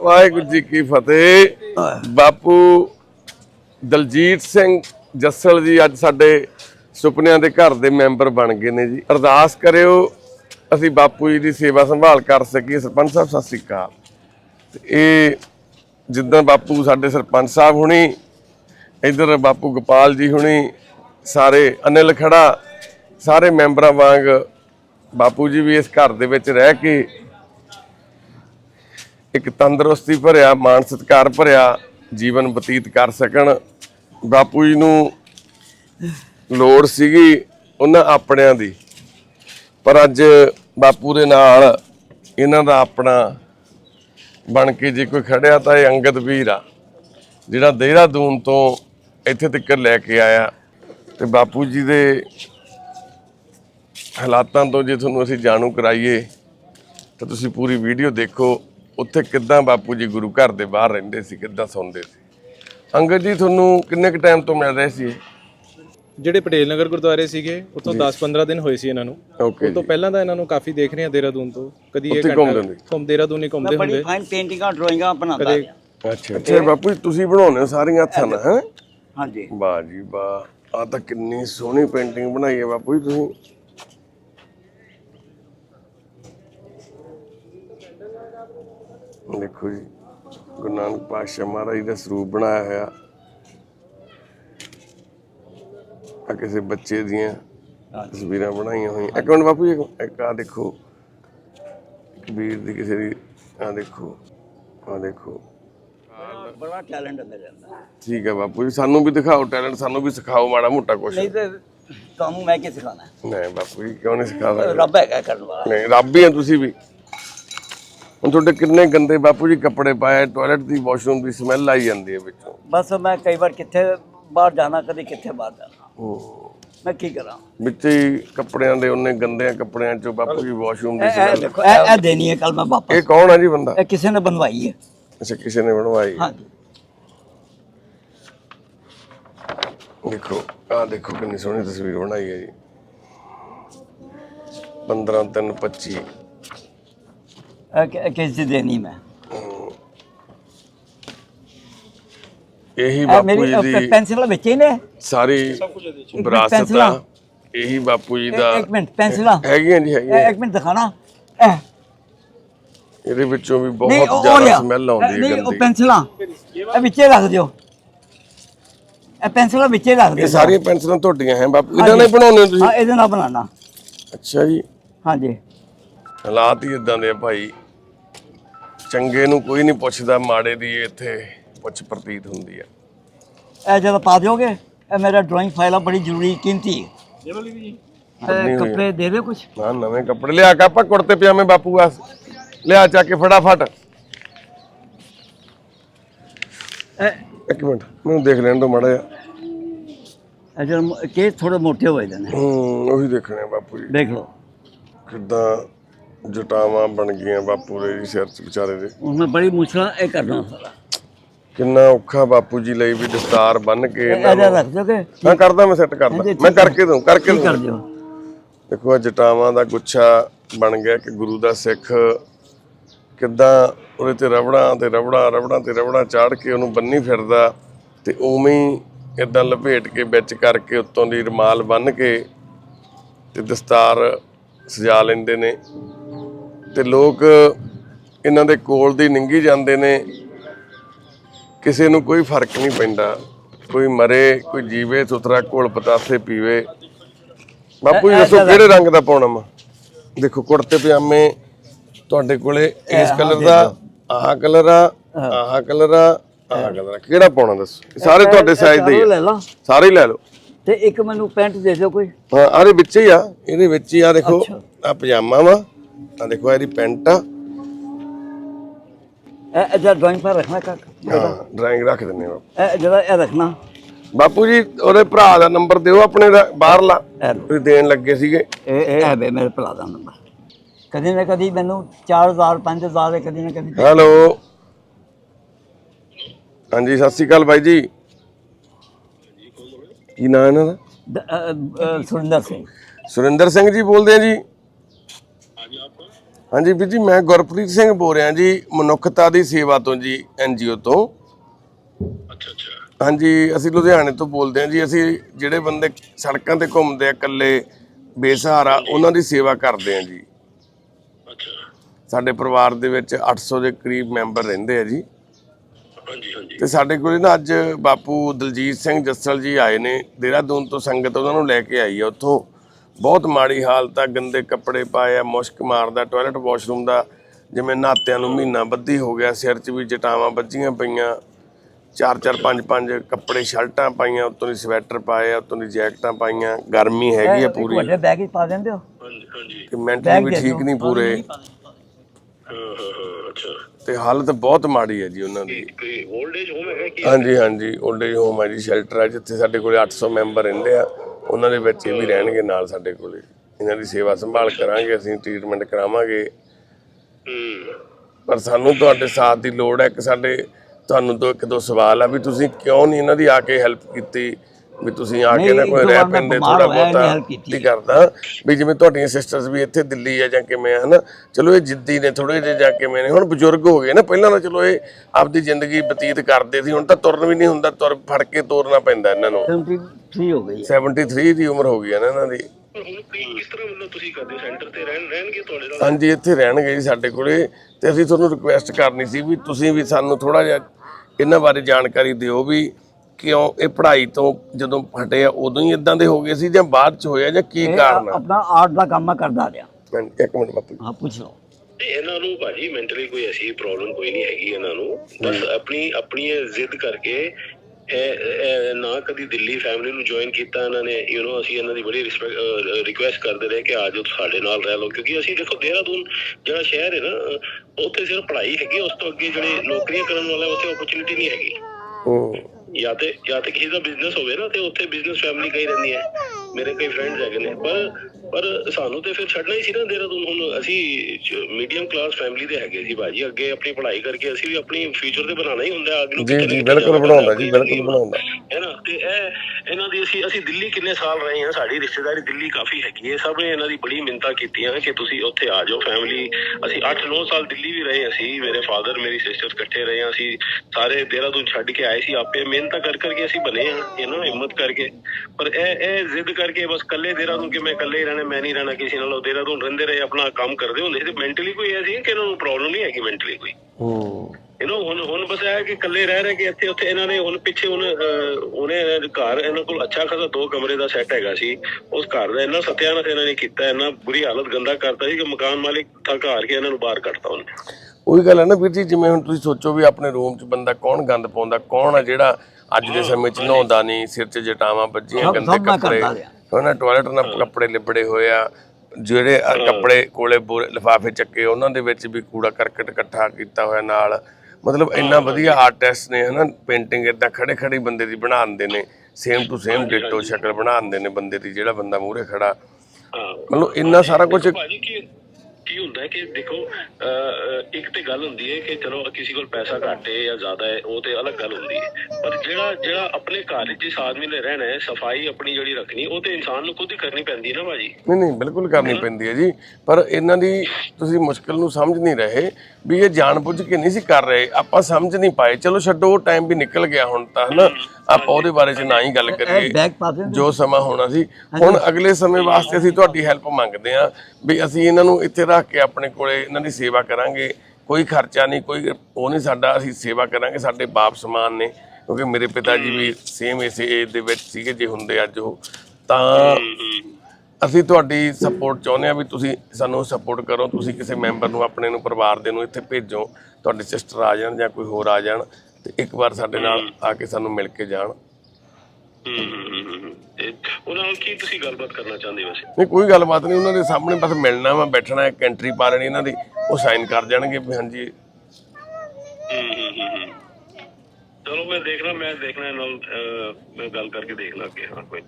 ਵਾਹਿਗੁਰੂ ਜੀ ਕੀ ਫਤਿਹ। ਬਾਪੂ ਦਲਜੀਤ ਸਿੰਘ ਜੱਸਲ ਜੀ ਅੱਜ ਸਾਡੇ ਸੁਪਨਿਆਂ ਦੇ ਘਰ ਦੇ ਮੈਂਬਰ ਬਣ ਗਏ ਨੇ ਜੀ। ਅਰਦਾਸ ਕਰਿਓ, ਅਸੀਂ ਬਾਪੂ ਜੀ ਦੀ ਸੇਵਾ ਸੰਭਾਲ ਕਰ ਸਕੀਏ। ਸਰਪੰਚ ਸਾਹਿਬ, ਸਤਿ ਸ੍ਰੀ ਅਕਾਲ। ਤੇ ਇਹ ਜਿੱਦਾਂ ਬਾਪੂ ਸਾਡੇ ਸਰਪੰਚ ਸਾਹਿਬ ਹੁਣੀ, ਇਧਰ ਬਾਪੂ ਗੋਪਾਲ ਜੀ ਹੁਣੀ, ਸਾਰੇ ਅਨਿਲ ਖੜਾ, ਸਾਰੇ ਮੈਂਬਰਾਂ ਵਾਂਗ ਬਾਪੂ ਜੀ ਵੀ ਇਸ ਘਰ ਦੇ ਵਿੱਚ ਰਹਿ ਕੇ ਇੱਕ ਤੰਦਰੁਸਤੀ ਭਰਿਆ ਮਾਨ ਸਤਿਕਾਰ ਭਰਿਆ ਜੀਵਨ ਬਤੀਤ ਕਰ ਸਕਣ। ਬਾਪੂ ਜੀ ਨੂੰ ਲੋੜ ਸੀਗੀ ਉਹਨਾਂ ਆਪਣਿਆਂ ਦੀ। ਪਰ ਅੱਜ ਬਾਪੂ ਦੇ ਨਾਲ ਇਹਨਾਂ ਦਾ ਆਪਣਾ ਬਣ ਕੇ ਜੇ ਕੋਈ ਖੜਿਆ ਤਾਂ ਇਹ ਅੰਗਦ ਵੀਰ ਆ, ਜਿਹੜਾ ਦੇਹਰਾਦੂਨ ਤੋਂ ਇੱਥੇ ਤੱਕ ਲੈ ਕੇ ਆਇਆ। ਤੇ ਬਾਪੂ ਜੀ ਦੇ ਹਾਲਾਤਾਂ ਤੋਂ ਜੇ ਤੁਹਾਨੂੰ ਅਸੀਂ ਜਾਣੂ ਕਰਾਈਏ, ਤਾਂ ਤੁਸੀਂ ਪੂਰੀ ਵੀਡੀਓ ਦੇਖੋ, ਉੱਥੇ ਕਿੱਦਾਂ ਬਾਪੂ ਜੀ ਗੁਰੂ ਘਰ ਦੇ ਬਾਹਰ ਰਹਿੰਦੇ ਸੀ, ਕਿੱਦਾਂ ਸੌਂਦੇ ਸੀ। ਅੰਗਦ ਜੀ, ਤੁਹਾਨੂੰ ਕਿੰਨੇ ਕੁ ਟਾਈਮ ਤੋਂ ਮਿਲ ਰਹੇ ਸੀ? ਜਿਹੜੇ ਪਟੇਲ ਨਗਰ ਗੁਰਦੁਆਰੇ ਸੀਗੇ ਉੱਥੋਂ 10-15 ਦਿਨ ਹੋਏ ਸੀ ਇਹਨਾਂ ਨੂੰ। ਓਕੇ ਉਹ ਤੋਂ ਪਹਿਲਾਂ ਤਾਂ ਇਹਨਾਂ ਨੂੰ ਕਾਫੀ ਦੇਖ ਰਹੇ ਆ ਦੇਹਰਾਦੂਨ ਤੋਂ। ਕਦੀ ਇਹ ਉੱਥੇ ਘੁੰਮਦੇ ਹੁੰਦੇ। ਘੁੰਮ ਦੇਹਰਾਦੂਨ ਹੀ ਘੁੰਮਦੇ ਬੜੀ ਹੁੰਦੇ। ਫਾਈਨ ਪੇਂਟਿੰਗਾਂ ਡਰਾਇੰਗਾਂ ਬਣਾਉਂਦਾ ਕਦੇ ਰਿਹਾ। ਅੱਛਾ ਅੱਛਾ। ਬਾਪੂ ਜੀ ਤੁਸੀਂ ਬਣਾਉਂਦੇ ਹੋ ਸਾਰੀਆਂ ਹੱਥਾਂ ਨਾਲ ਹੈ? ਹਾਂਜੀ। ਵਾਹ ਜੀ ਵਾਹ। ਆ ਤਾਂ ਕਿੰਨੀ ਸੋਹਣੀ ਪੇਂਟਿੰਗ ਬਣਾਈ ਹੈ ਬਾਪੂ ਜੀ ਤੁਸੀਂ। ਦੇਖੋ ਜੀ ਗੁਰੂ ਨਾਨਕ ਪਾਤਸ਼ਾਹ ਮਹਾਰਾਜ ਦਾ ਸਰੂਪ ਬਣਾਇਆ ਹੋਇਆ। ਆ ਕਿਸੇ ਬੱਚੇ ਦੀਆਂ ਤਸਵੀਰਾਂ ਬਣਾਈਆਂ ਹੋਈਆਂ। ਇੱਕ ਮਿੰਟ ਬਾਪੂ ਜੀ ਇੱਕ- ਆ ਦੇਖੋ। ਵੀਰ ਦੀ ਕਿਸੇ ਦੀ ਆ ਦੇਖੋ। ਆ ਦੇਖੋ। ਬੜਾ ਟੈਲੈਂਟ ਅੰਦਰ ਜਾਂਦਾ। ਠੀਕ ਹੈ ਬਾਪੂ ਜੀ ਸਾਨੂੰ ਵੀ ਦਿਖਾਓ ਟੈਲੈਂਟ ਸਾਨੂੰ ਵੀ ਸਿਖਾਓ ਮਾੜਾ ਮੋਟਾ ਕੁਛ। ਨਹੀਂ ਤੇ ਤੁਹਾਨੂੰ ਮੈਂ ਕੀ ਸਿਖਾਣਾ ਨਹੀਂ ਬਾਪੂ ਜੀ ਕਿਉਂ ਨਹੀਂ ਸਿਖਾ ਸਕਦੇ ਰੱਬ ਹੈਗਾ ਕਰਨ ਵਾਲਾ। ਨਹੀਂ ਰੱਬ ਹੀ ਆ ਤੁਸੀਂ ਵੀ। ਹੁਣ ਤੁਹਾਡੇ ਕਿੰਨੇ ਗੰਦੇ ਬਾਪੂ ਜੀ ਕੱਪੜੇ ਪਾਏ ਟਾਇਲਟ ਦੀ ਵਾਸ਼ਰੂਮ ਦੀ ਸਮੈਲ ਆਈ ਜਾਂਦੀ ਹੈ ਵਿੱਚੋਂ। ਬਸ ਮੈਂ ਕਈ ਵਾਰ ਕਿੱਥੇ ਬਾਹਰ ਜਾਣਾ ਕਦੇ ਕਿੱਥੇ ਬਾਹਰ ਜਾਣਾ। ਮੈਂ ਕੀ ਕਰਾਂ? ਹੀ ਕੱਪੜਿਆਂ ਦੇ ਉਹਨੇ ਗੰਦਿਆਂ ਕੱਪੜਿਆਂ ਚੋਂ ਬਾਪੂ ਜੀ ਵਾਸ਼ਰੂਮ ਦੀ ਇਹ ਸਮੈਲ ਦੇਖੋ ਇਹ ਇਹ ਦੇਣੀ ਹੈ ਕੱਲ ਮੈਂ ਵਾਪਸ। ਇਹ ਕੌਣ ਆ ਜੀ ਬੰਦਾ? ਇਹ ਕਿਸੇ ਨੇ ਬਣਵਾਈ ਹੈ। ਅੱਛਾ ਕਿਸੇ ਨੇ ਬਣਵਾਈ। ਹਾਂਜੀ। ਦੇਖੋ ਆਹ ਦੇਖੋ ਕਿੰਨੀ ਸੋਹਣੀ ਤਸਵੀਰ ਬਣਾਈ ਹੈ ਜੀ। 15 3 25 ਇਹ ਕਿ- ਇਹ ਕਿਸ ਦੀ ਦੇਣੀ ਮੈਂ? ਇਹੀ ਬਾਪੂ ਮੇਰੀ ਜੀ ਅ, ਦੀ ਪੈਨਸਿਲ ਵਿੱਚ ਹੀ ਨੇ। ਸਾਰੀ ਵਿਰਾਸਤ ਪੈਨਸਿਲਾਂ। ਆ। ਇਹੀ ਬਾਪੂ ਜੀ ਦਾ ਇੱਕ ਮਿੰਟ ਪੈਨਸਿਲਾਂ ਹੈਗੀਆਂ ਜੀ ਹੈਗੀਆਂ ਇੱਕ ਮਿੰਟ ਦਿਖਾਣਾ। ਇਹ। ਇਹਦੇ ਵਿੱਚੋਂ ਵੀ ਨਹੀਂ ਬਹੁਤ ਉਹ ਜ਼ਿਆਦਾ ਲਿਆ। ਸਮੈਲ ਆਉਂਦੀ ਹੈ ਨਹੀਂ ਉਹ ਗੰਦੀ। ਪੈਨਸਿਲਾਂ ਇਹ ਵਿੱਚੇ ਰੱਖ ਦਿਓ। ਇਹ ਪੈਨਸਿਲਾਂ ਵਿੱਚੇ ਰੱਖ ਦਿਓ। ਇਹ ਸਾਰੀਆਂ ਪੈਨਸਲਾਂ ਤੁਹਾਡੀਆਂ ਹੈ ਬਾਪੂ। ਇਹਨਾਂ ਨੇ ਬਣਾਉਣੇ ਹੋ ਤੁਸੀਂ? ਹਾਂ ਇਹਦੇ ਨਾਲ ਬਣਾਉਣਾ। ਅੱਛਾ ਜੀ। ਹਾਂਜੀ। ਹਾਲਾਤ ਹੀ ਇਦਾਂ ਦੇ ਆ ਭਾਈ। ਚੰਗੇ ਨੂੰ ਕੋਈ ਨਹੀਂ ਪੁੱਛਦਾ ਮਾੜੇ ਦੀ ਇੱਥੇ। ਪੁੱਛ ਪ੍ਰਤੀਤ ਹੁੰਦੀ ਆ ਇਹ ਜਦੋਂ ਪਾ ਦਿਓਗੇ ਇਹ ਮੇਰਾ ਡਰਾਇੰਗ ਫਾਈਲ ਆ ਬੜੀ ਜ਼ਰੂਰੀ ਕੀਮਤੀ ਹੈ। ਬੰਨੀ ਇਹ ਹੋਈ ਕੱਪੜੇ ਦੇ ਦੇ ਕੁਝ ਨਾ ਨਵੇਂ ਕੱਪੜੇ ਲਿਆ ਕੇ ਆਪਾਂ ਕੁੜਤੇ ਪਜਾਮੇ ਬਾਪੂ ਵਾਸ ਲਿਆ ਚੱਕ ਕੇ ਫਟਾਫਟ। ਇੱਕ ਮਿੰਟ ਮੈਨੂੰ ਦੇਖ ਲੈਣ ਦੋ ਮੜਾ ਜਿਹਾ। ਇਹ ਜਦੋਂ ਕੇ ਥੋੜੇ ਮੋਟੇ ਹੋਏ ਦੇ ਨੇ। ਹੂੰ ਉਹੀ ਦੇਖਣੇ ਆ ਬਾਪੂ ਜੀ। ਦੇਖ ਲਓ। ਕਿੱਦਾਂ ਜਟਾਵਾਂ ਬਣ ਗਈਆਂ ਬਾਪੂ ਦੇ ਜੀ ਸਿਰ 'ਚ ਵਿਚਾਰੇ ਦੇ। ਹੁਣ ਮੈਂ ਬੜੀ ਮੁਸ਼ਕਲ ਇਹ ਕਰਨਾ ਸਾਰਾ। ਕਿੰਨਾ ਔਖਾ ਬਾਪੂ ਜੀ ਲਈ ਵੀ ਦਸਤਾਰ ਬੰਨ ਕੇ ਇਹ ਇਹਨਾਂ ਇਹਦਾ ਨੂੰ। ਰੱਖ ਦਿਓਗੇ ਮੈਂ ਕਰਦਾ ਮੈਂ ਸੈੱਟ ਕਰਦਾ। ਹਾਂਜੀ, ਠੀਕ ਮੈਂ ਹੈ। ਕਰਕੇ ਦਊਂ ਕਰਕੇ ਕੀ ਕਰ ਦਊਂ ਦਿਓ। ਦੇਖੋ ਇਹ ਜਟਾਵਾਂ ਦਾ ਗੁੱਛਾ ਬਣ ਗਿਆ ਕਿ ਗੁਰੂ ਦਾ ਸਿੱਖ ਕਿੱਦਾਂ ਉਹਦੇ ਤੇ ਰਬੜਾਂ ਤੇ ਰਬੜਾਂ ਰਬੜਾਂ ਤੇ ਰਬੜਾਂ ਚਾੜ ਕੇ ਉਹਨੂੰ ਬੰਨੀ ਫਿਰਦਾ ਤੇ ਉਵੇਂ ਹੀ ਇਦਾਂ ਲਪੇਟ ਕੇ ਵਿੱਚ ਕਰਕੇ ਉੱਤੋਂ ਦੀ ਰਮਾਲ ਬੰਨ ਕੇ ਤੇ ਦਸਤਾਰ ਸਜਾ ਲੈਂਦੇ ਨੇ ਤੇ ਲੋਕ ਇਹਨਾਂ ਦੇ ਕੋਲ ਦੀ ਨਿੰਗੀ ਜਾਂਦੇ ਨੇ ਕਿਸੇ ਨੂੰ ਕੋਈ ਫ਼ਰਕ ਨਹੀਂ ਪੈਂਦਾ। ਕੋਈ ਮਰੇ ਕੋਈ ਜੀਵੇ ਸੁਥਰਾ ਕੋਲ ਪਤਾਸੇ ਪੀਵੇ। ਬਾਪੂ ਜੀ ਦੱਸੋ ਕਿਹੜੇ ਰੰਗ ਦਾ ਪਾਉਣਾ ਵਾ? ਦੇਖੋ ਕੁੜਤੇ ਪਜਾਮੇ ਤੁਹਾਡੇ ਕੋਲੇ ਇਸ ਕਲਰ ਦਾ ਆਹ ਕਲਰ ਆ ਆਹ ਕਲਰ ਆ ਆਹ ਕਲਰ ਆ। ਕਿਹੜਾ ਪਾਉਣਾ ਦੱਸੋ? ਸਾਰੇ ਤੁਹਾਡੇ ਸਾਈਜ਼ ਦੇ ਹੀ ਆ। ਸਾਰੇ ਹੀ ਲੈ ਲਓ। ਤੇ ਇੱਕ ਮੈਨੂੰ ਪੈਂਟ ਦੇ ਦਿਓ ਕੋਈ। ਹਾਂ ਆਰੇ ਵਿੱਚ ਹੀ ਆ ਇਹਦੇ ਵਿੱਚ ਹੀ ਆ ਦੇਖੋ ਆ ਪਜਾਮਾ ਵਾ ਆ ਦੇਖੋ ਇਹਦੀ ਪੈਂਟ ਆ। ਇਹ ਜਿਹੜਾ ਡਰਾਇੰਗ ਪਰ ਰੱਖਣਾ ਕਾਕ। ਹਾਂ ਡਰਾਇੰਗ ਰੱਖ ਦਿੰਨੇ ਆ ਇਹ ਜਿਹੜਾ ਇਹ ਰੱਖਣਾ। ਬਾਪੂ ਜੀ ਉਹਦੇ ਭਰਾ ਦਾ ਨੰਬਰ ਦਿਓ ਆਪਣੇ ਦਾ ਬਾਹਰਲਾ। ਇਹ ਲਓ। ਤੁਸੀਂ ਦੇਣ ਲੱਗੇ ਸੀਗੇ। ਇਹ ਇਹ ਹੈ ਮੇਰੇ ਭਰਾ ਦਾ ਨੰਬਰ। ਕਦੀ ਨਾ ਕਦੀ ਮੈਨੂੰ 4000 5000 ਦੇ ਕਦੀ ਨਾ ਕਦੀ ਹੈਲੋ। ਹਾਂਜੀ ਸਤਿ ਸ਼੍ਰੀ ਅਕਾਲ ਬਾਈ ਜੀ। ਕੀ ਨਾਂ ਇਹਨਾਂ ਦਾ? ਦ- ਅ, ਅ, ਸੁਰਿੰਦਰ ਸਿੰਘ। ਸੁਰਿੰਦਰ ਸਿੰਘ ਜੀ ਬੋਲਦੇ ਆ ਜੀ। ਹਾਂਜੀ ਵੀਰ ਜੀ ਮੈਂ ਗੁਰਪ੍ਰੀਤ ਸਿੰਘ ਬੋਲ ਰਿਹਾ ਜੀ ਮਨੁੱਖਤਾ ਦੀ ਸੇਵਾ ਤੋਂ ਜੀ ਐਨਜੀਓ ਤੋਂ। ਅੱਛਾ ਅੱਛਾ। ਹਾਂਜੀ ਅਸੀਂ ਲੁਧਿਆਣੇ ਤੋਂ ਬੋਲਦੇ ਹਾਂ ਜੀ ਅਸੀਂ ਜਿਹੜੇ ਬੰਦੇ ਸੜਕਾਂ ਤੇ ਘੁੰਮਦੇ ਆ ਇਕੱਲੇ ਬੇਸਹਾਰਾ ਉਹਨਾਂ ਦੀ ਸੇਵਾ ਕਰਦੇ ਆ ਜੀ। ਅੱਛਾ। ਸਾਡੇ ਪਰਿਵਾਰ ਦੇ ਵਿੱਚ 800 ਦੇ ਕਰੀਬ ਮੈਂਬਰ ਰਹਿੰਦੇ ਆ ਜੀ। ਹਾਂਜੀ ਹਾਂਜੀ। ਤੇ ਸਾਡੇ ਕੋਲ ਨਾ ਅੱਜ ਬਾਪੂ ਦਲਜੀਤ ਸਿੰਘ ਜੱਸਲ ਜੀ ਆਏ ਨੇ ਦੇਹਰਾਦੂਨ ਤੋਂ ਸੰਗਤ ਉਹਨਾਂ ਨੂੰ ਲੈ ਕੇ ਆਈ ਆ ਉੱਥੋਂ। ਬਹੁਤ ਮਾੜੀ ਹਾਲਤ ਆ ਗੰਦੇ ਕੱਪੜੇ ਪਾਏ ਆ ਮੁਸ਼ਕ ਮਾਰਦਾ ਟਾਇਲਟ ਵਾਸ਼ਰੂਮ ਦਾ ਜਿਵੇਂ ਨਹਾਤਿਆਂ ਨੂੰ ਮਹੀਨਾ ਬੱਧੀ ਹੋ ਗਿਆ ਸਿਰ 'ਚ ਵੀ ਜਟਾਵਾਂ ਵੱਜੀਆਂ ਪਈਆਂ। ਚਾਰ ਚਾਰ ਪੰਜ ਪੰਜ ਕੱਪੜੇ ਸ਼ਰਟਾਂ ਪਾਈਆਂ ਉੱਤੋਂ ਦੀ ਸਵੈਟਰ ਪਾਏ ਆ ਉੱਤੋਂ ਦੀ ਜੈਕਟਾਂ ਪਾਈਆਂ ਗਰਮੀ ਹੈਗੀ ਆ ਪੂਰੀ। ਵੱਡੇ ਬੈਗ ਵਿੱਚ ਪਾ ਦਿੰਦੇ ਹੋ? ਹਾਂਜੀ ਹਾਂਜੀ। ਤੇ ਮੈਂਟਲੀ ਵੀ ਠੀਕ। ਨਹੀਂ ਪੂਰੇ। ਅੱਛਾ। ਤੇ ਹਾਲਤ ਬਹੁਤ ਮਾੜੀ ਹੈ ਜੀ ਉਹਨਾਂ ਦੀ। ਕੋਈ 올ਡ ਏਜ ਹੋਮ ਹੈਗਾ ਕਿ? ਹਾਂਜੀ ਹਾਂਜੀ 올ਡ ਏਜ ਹੋਮ ਹੈ ਜੀ ਸ਼ੈਲਟਰ ਹੈ ਜਿੱਥੇ ਸਾਡੇ ਕੋਲੇ 800 ਮੈਂਬਰ ਰਹਿੰਦੇ ਆ। ਉਹਨਾਂ ਦੇ ਬੱਚੇ ਵੀ ਰਹਿਣਗੇ ਨਾਲ ਸਾਡੇ ਕੋਲੇ। ਇਹਨਾਂ ਦੀ ਸੇਵਾ ਸੰਭਾਲ ਕਰਾਂਗੇ, ਅਸੀਂ ਟ੍ਰੀਟਮੈਂਟ ਕਰਾਵਾਂਗੇ। ਪਰ ਸਾਨੂੰ ਤੁਹਾਡੇ ਸਾਥ ਦੀ ਲੋੜ ਹੈ ਕਿ ਸਾਡੇ, ਤੁਹਾਨੂੰ ਤੋਂ ਇੱਕ ਦੋ ਸਵਾਲ ਆ ਵੀ ਤੁਸੀਂ ਕਿਉਂ ਨਹੀਂ ਇਹਨਾਂ ਦੀ ਆ ਕੇ ਹੈਲਪ ਕੀਤੀ? ਵੀ ਤੁਸੀਂ ਆ ਕੇ ਨਹੀਂ, ਨਾ ਕੋਈ ਪੈਂਦੇ ਬਿਮਾਰ ਥੋੜਾ ਬਹੁਤਾ। ਕੀ ਕਰਦਾ ਵੀ ਜਿਵੇਂ ਤੁਹਾਡੀਆਂ ਸਿਸਟਰਸ ਵੀ ਇੱਥੇ ਦਿੱਲੀ ਆ ਜਾਂ ਕਿਵੇਂ ਆ ਹਨਾ? ਚਲੋ ਇਹ ਜਿੱਦੀ ਨੇ ਥੋੜੇ ਜਿਹੇ ਜਾ ਕੇ ਮੈਨੇ ਹੁਣ ਬਜ਼ੁਰਗ ਹੋ ਗਏ ਨਾ ਪਹਿਲਾਂ ਤਾਂ ਚਲੋ ਇਹ ਆਪਦੀ ਜ਼ਿੰਦਗੀ ਬਤੀਤ ਕਰਦੇ ਸੀ ਹੁਣ ਤਾਂ ਤੁਰਨ ਵੀ ਨਹੀਂ ਹੁੰਦਾ ਤੁਰ ਫੜ ਕੇ ਤੋਰਨਾ ਪੈਂਦਾ ਇਹਨਾਂ ਨੂੰ। 73 ਹੋ ਗਈ ਹੈ। 73 ਦੀ ਉਮਰ ਹੋ ਗਈ ਹੈ ਨਾ ਇਹਨਾਂ ਦੀ। ਪਰ ਹੁਣ ਕੀ ਕਿਸ ਤਰ੍ਹਾਂ ਮਤਲਬ ਤੁਸੀਂ ਕਰਦੇ ਸੈਂਟਰ ਤੇ ਰਹਿਣ ਰਹਿਣਗੇ ਤੁਹਾਡੇ ਨਾਲ? ਹਾਂਜੀ ਇੱਥੇ ਰਹਿਣਗੇ ਜੀ ਸਾਡੇ ਕੋਲੇ ਤੇ ਅਸੀਂ ਤੁਹਾਨੂੰ ਰਿਕੁਐਸਟ ਕਰਨੀ ਸੀ ਵੀ ਤੁਸੀਂ ਵੀ ਸਾਨੂੰ ਥੋੜਾ ਜਿਹਾ ਇਹਨਾਂ ਬਾਰੇ ਜਾਣਕਾਰੀ ਦਿਓ ਵੀ ਕਿਉਂ ਇਹ ਪੜ੍ਹਾਈ ਤੋਂ ਜਦੋਂ ਹਟੇ ਆ ਉਦੋਂ ਹੀ ਇਦਾਂ ਦੇ ਹੋ ਗਏ ਸੀ ਜਾਂ ਬਾਅਦ ਚ ਹੋਇਆ ਜਾਂ ਕੀ ਇਹ ਕਾਰਨ ਆ? ਆਪਣਾ ਆਰਟ ਦਾ ਕੰਮ ਕਰਦਾ ਰਿਹਾ। ਇੱਕ ਮਿੰਟ ਬਾਪੂ ਹਾਂ ਪੁੱਛ। ਲਓ ਤੇ ਇਹਨਾਂ ਨੂੰ ਭਾਜੀ ਮੈਂਟਲੀ ਕੋਈ ਐਸੀ ਪ੍ਰੋਬਲਮ ਕੋਈ ਨਹੀਂ ਹੈਗੀ ਇਹਨਾਂ ਨੂੰ। ਬਸ ਆਪਣੀ ਆਪਣੀ ਇਹ ਜ਼ਿੱਦ ਕਰਕੇ ਇਹ ਇਹ ਨਾ ਕਦੀ ਦਿੱਲੀ ਫੈਮਿਲੀ ਨੂੰ ਜੁਆਇਨ ਕੀਤਾ ਇਹਨਾਂ ਨੇ। ਯੂ نو ਅਸੀਂ ਇਹਨਾਂ ਦੀ ਬੜੀ ਰਿਕੁਐਸਟ ਕਰਦੇ ਰਹੇ ਕਿ ਆ ਜਾਓ ਸਾਡੇ ਨਾਲ ਰਹਿ ਲਓ। ਕਿਉਂਕਿ ਅਸੀਂ ਦੇਖੋ ਦੇਹਰਾਦੂਨ ਜਿਹੜਾ ਸ਼ਹਿਰ ਹੈ ਨਾ ਅਹ, ਉੱਥੇ ਸਿਰਫ ਪੜ੍ਹਾਈ ਹੈਗੀ ਉਸ ਤੋਂ ਅੱਗੇ ਜਿਹੜੇ ਨੌਕਰੀਆਂ ਕਰਨ ਵਾਲਾ ਉੱਥੇ ਓਪਰਚੁਨਿਟੀ ਨਹੀਂ ਹੈਗੀ। ਹੂੰ। ਜਾਂ ਤੇ ਜਾਂ ਤੇ ਕਿਸੇ ਦਾ ਬਿਜ਼ਨਸ ਹੋਵੇ ਨਾ ਤੇ ਉੱਥੇ ਬਿਜ਼ਨਸ ਫੈਮਿਲੀ ਕਈ ਰਹਿੰਦੀ ਹੈ। ਮੇਰੇ ਕਈ ਫਰੈਂਡਸ ਹੈਗੇ ਨੇ। ਪਰ ਪਰ ਸਾਨੂੰ ਤੇ ਫਿਰ ਛੱਡਣਾ ਹੀ ਸੀ ਨਾ ਦੇਹਰਾਦੂਨ। ਹੁਣ ਅਸੀਂ ਮੀਡੀਅਮ ਕਲਾਸ ਫੈਮਿਲੀ ਦੇ ਹੈਗੇ ਸੀ ਭਾਜੀ। ਅੱਗੇ ਆਪਣੀ ਪੜ੍ਹਾਈ ਕਰਕੇ ਅਸੀਂ ਵੀ ਆਪਣੀ ਫਿਊਚਰ ਤੇ ਬਣਾਉਣਾ ਹੀ ਹੁੰਦਾ। ਆਦਮੀ ਨੂੰ ਜੀ ਬਿਲਕੁਲ ਬਣਾਉਂਦਾ ਜੀ ਬਿਲਕੁਲ ਬਣਾਉਂਦਾ। ਹੈ ਨਾ? ਤੇ ਇਹ ਇਹਨਾਂ ਦੀ ਅਸੀਂ ਅਸੀਂ ਦਿੱਲੀ ਕਿੰਨੇ ਸਾਲ ਰਹੇ ਹਾਂ? ਸਾਡੀ ਰਿਸ਼ਤੇਦਾਰੀ ਦਿੱਲੀ ਕਾਫੀ ਹੈਗੀ ਹੈ। ਸਭ ਨੇ ਇਹਨਾਂ ਦੀ ਬੜੀ ਮਿੰਤਾ ਕੀਤੀਆਂ ਕਿ ਤੁਸੀਂ ਉੱਥੇ ਆ ਜਾਓ ਫੈਮਿਲੀ ਅਸੀਂ 8-9 ਸਾਲ ਦਿੱਲੀ ਵੀ ਰਹੇ ਅਸੀਂ। ਮੇਰੇ ਫਾਦਰ ਮੇਰੀ ਸਿਸਟਰ ਇਕੱਠੇ ਰਹੇ ਹਾਂ ਅਸੀਂ। ਸਾਰੇ ਦੇਹਰਾਦੂਨ ਛੱਡ ਕੇ ਆਏ ਸੀ ਆਪੇ। ਮਿਹਨਤ ਕਰ ਕਰਕੇ ਅਸੀਂ ਬਣੇ ਆ ਇਹਨਾਂ ਹਿੰਮਤ ਕਰਕੇ। ਪਰ ਇਹ ਇਹ ਜ਼ਿੱਦ ਕਰਕੇ ਬਸ ਕੱਲੇ ਦੇਹਰਾਦੂਨ ਕਿ ਮੈਂ ਕੱਲੇ ਹੀ ਰਹਿਣਾ ਮੈਂ ਨਹੀਂ ਰਹਿਣਾ ਕਿਸੇ ਨਾਲ ਉਹ ਦੇਹਰਾਦੂਨ ਰਹਿੰਦੇ ਰਹੇ ਆਪਣਾ ਕੰਮ ਕਰਦੇ ਹੁੰਦੇ ਸੀ। ਮੈਂਟਲੀ ਕੋਈ ਐਸੀ ਕਿ ਇਹਨਾਂ ਨੂੰ ਪ੍ਰੋਬਲਮ ਨਹੀਂ ਹੈਗੀ ਮੈਂਟਲੀ ਕੋਈ। ਹੂੰ। ਯੂ نو ਹੁਣ ਹੁਣ ਬਸ ਇਹ ਕਿ ਇਕੱਲੇ ਰਹਿ ਰਹੇ ਕਿ ਇੱਥੇ ਉੱਥੇ ਇਹਨਾਂ ਨੇ ਹੁਣ ਪਿੱਛੇ ਹੁਣ ਉਹਨੇ ਇਹਨਾਂ ਘਰ ਇਹਨਾਂ ਕੋਲ ਅੱਛਾ ਖਾਸਾ ਦੋ ਕਮਰੇ ਦਾ ਸੈੱਟ ਹੈਗਾ ਸੀ। ਉਸ ਘਰ ਦਾ ਇੰਨਾ ਸਤਿਆਨਾਸ਼ ਇਹਨਾਂ ਨੇ ਕੀਤਾ ਇੰਨਾ ਬੁਰੀ ਹਾਲਤ ਗੰਦਾ ਕਰਤਾ ਸੀ ਕਿ ਮਕਾਨ ਮਾਲਿਕ ਥੱਕ ਹਾਰ ਕੇ ਇਹਨਾਂ ਨੂੰ ਬਾਹਰ ਕੱਢਤਾ ਉਹਨੇ। ਉਹੀ ਗੱਲ ਹੈ ਨਾ ਵੀਰ ਜੀ ਜਿਵੇਂ ਹੁਣ ਤੁਸੀਂ ਸੋਚੋ ਵੀ ਆਪਣੇ ਰੂਮ 'ਚ ਬੰਦਾ ਕੌਣ ਗੰਦ ਪਾਉਂਦਾ ਕੌਣ ਆ ਜਿਹੜਾ ਅੱਜ ਦੇ ਸਮੇਂ 'ਚ ਨਹਾਉਂਦਾ ਨਹੀਂ ਸਿਰ 'ਚ ਜਟਾਵਾਂ ਵੱਜੀਆਂ ਗੰਦੇ ਕੱਪੜੇ। ਉਹਨਾਂ ਟਾਇਲਟ ਨਾਲ ਕੱਪੜੇ ਲਿਬੜੇ ਹੋਏ ਆ ਜਿਹੜੇ ਕੱਪੜੇ ਕੋਲੇ ਬੋਰੇ ਲਿਫਾਫੇ ਚੱਕੇ ਉਹਨਾਂ ਦੇ ਵਿੱਚ ਵੀ ਕੂੜਾ ਕਰਕਟ ਇਕੱਠਾ ਕੀਤਾ ਹੋਇਆ ਨਾਲ। ਮਤਲਬ ਇੰਨਾ ਵਧੀਆ ਆਰਟਿਸਟ ਨੇ ਹਨਾ ਪੇਂਟਿੰਗ ਇਦਾਂ ਖੜੇ ਖੜੇ ਬੰਦੇ ਦੀ ਬਣਾ ਦਿੰਦੇ ਨੇ ਸੇਮ ਟੂ ਸੇਮ ਡਿਟੋ ਸ਼ਕਲ ਬਣਾ ਦਿੰਦੇ ਨੇ ਬੰਦੇ ਦੀ ਜਿਹੜਾ ਬੰਦਾ ਮੂਹਰੇ ਖੜਾ। ਮਤਲਬ ਇੰਨਾ ਸਾਰਾ ਕੁਝ ਕੀ ਹੁੰਦਾ ਹੈ ਕਿ ਦੇਖੋ ਇੱਕ ਤੇ ਗੱਲ ਹੁੰਦੀ ਹੈ ਕਿ ਚਲੋ ਕਿਸੇ ਕੋਲ ਪੈਸਾ ਘੱਟ ਹੈ ਜਾਂ ਜ਼ਿਆਦਾ ਹੈ ਉਹ ਤੇ ਅਲੱਗ ਗੱਲ ਹੁੰਦੀ ਹੈ। ਪਰ ਜਿਹੜਾ ਜਿਹੜਾ ਆਪਣੇ ਘਰ ਜਿਸ ਆਦਮੀ ਨੇ ਰਹਿਣਾ ਹੈ ਸਫ਼ਾਈ ਆਪਣੀ ਜਿਹੜੀ ਰੱਖਣੀ ਉਹ ਤੇ ਇਨਸਾਨ ਨੂੰ ਖੁਦ ਹੀ ਕਰਨੀ ਪੈਂਦੀ ਹੈ ਨਾ ਭਾਜੀ? ਨਹੀਂ ਨਹੀਂ ਬਿਲਕੁਲ ਕਰਨੀ ਪੈਂਦੀ ਹੈ ਜੀ। ਪਰ ਇਹਨਾਂ ਦੀ ਤੁਸੀਂ ਮੁਸ਼ਕਲ ਨੂੰ ਸਮਝ ਨਹੀਂ ਰਹੇ ਵੀ ਇਹ ਜਾਣਬੁੱਝ ਕੇ ਨਹੀਂ ਸੀ ਕਰ ਰਹੇ। ਆਪਾਂ ਸਮਝ ਨਹੀਂ ਪਾਏ। ਚਲੋ ਛੱਡੋ ਉਹ ਟਾਈਮ ਵੀ ਨਿਕਲ ਗਿਆ ਹੁਣ ਤਾਂ ਹਨਾ? ਆਪਾਂ ਉਹਦੇ ਬਾਰੇ 'ਚ ਨਾ ਹੀ ਗੱਲ ਕਰੀਏ। ਜੋ ਸਮਾਂ ਹੋਣਾ ਸੀ। ਹੁਣ ਅਗਲੇ ਸਮੇਂ ਵਾਸਤੇ ਅਸੀਂ ਤੁਹਾਡੀ ਹੈਲਪ ਮੰਗਦੇ ਹਾਂ ਵੀ ਅਸੀਂ ਇਹਨਾਂ ਨੂੰ ਇੱਥੇ ਰੱਖ ਕੇ ਆਪਣੇ ਕੋਲੇ ਇਹਨਾਂ ਦੀ ਸੇਵਾ ਕਰਾਂਗੇ। ਕੋਈ ਖਰਚਾ ਨਹੀਂ, ਕੋਈ ਉਹ ਨਹੀਂ ਸਾਡਾ, ਅਸੀਂ ਸੇਵਾ ਕਰਾਂਗੇ, ਸਾਡੇ ਬਾਪ ਸਮਾਨ ਨੇ। ਕਿਉਂਕਿ ਮੇਰੇ ਪਿਤਾ ਜੀ ਵੀ ਸੇਮ ਇਸੇ ਏਜ ਦੇ ਵਿੱਚ ਸੀਗੇ, ਜੇ ਹੁੰਦੇ ਅੱਜ ਉਹ। ਤਾਂ ਅਸੀਂ ਤੁਹਾਡੀ ਸਪੋਰਟ ਚਾਹੁੰਦੇ ਆ ਵੀ ਤੁਸੀਂ ਸਾਨੂੰ ਸਪੋਰਟ ਕਰੋ, ਤੁਸੀਂ ਕਿਸੇ ਮੈਂਬਰ ਨੂੰ, ਆਪਣੇ ਨੂੰ, ਪਰਿਵਾਰ ਦੇ ਨੂੰ ਇੱਥੇ ਭੇਜੋ। ਤੁਹਾਡੇ ਸਿਸਟਰ ਆ ਜਾਣ ਜਾਂ ਕੋਈ ਹੋਰ ਆ ਜਾਣ, ਤੇ ਇੱਕ ਵਾਰ ਸਾਡੇ ਨਾਲ ਆ ਕੇ ਸਾਨੂੰ ਮਿਲ ਕੇ ਜਾਣ। ਉਹਨਾਂ ਨਾਲ ਕੀ ਤੁਸੀਂ ਗੱਲਬਾਤ ਕਰਨਾ ਚਾਹੁੰਦੇ ਹੋ ਵੈਸੇ? ਨਹੀਂ ਕੋਈ ਗੱਲਬਾਤ ਨਹੀਂ ਉਹਨਾਂ ਦੇ ਸਾਹਮਣੇ ਬਸ ਮਿਲਣਾ ਵਾ ਬੈਠਣਾ ਇੱਕ ਐਂਟਰੀ ਪਾ ਲੈਣੀ ਇਹਨਾਂ ਦੀ ਉਹ ਸਾਈਨ ਕਰ ਜਾਣਗੇ ਵੀ ਹਾਂਜੀ। ਹੂੰ ਹੂੰ ਹੂੰ ਹੂੰ। ਚਲੋ ਮੈਂ ਦੇਖਣਾ ਮੈਂ ਦੇਖਣਾ ਨਾਲ ਮੈਂ ਗੱਲ ਕਰਕੇ ਦੇਖਣਾ ਅੱਗੇ ਹਾਂ ਕੋਈ।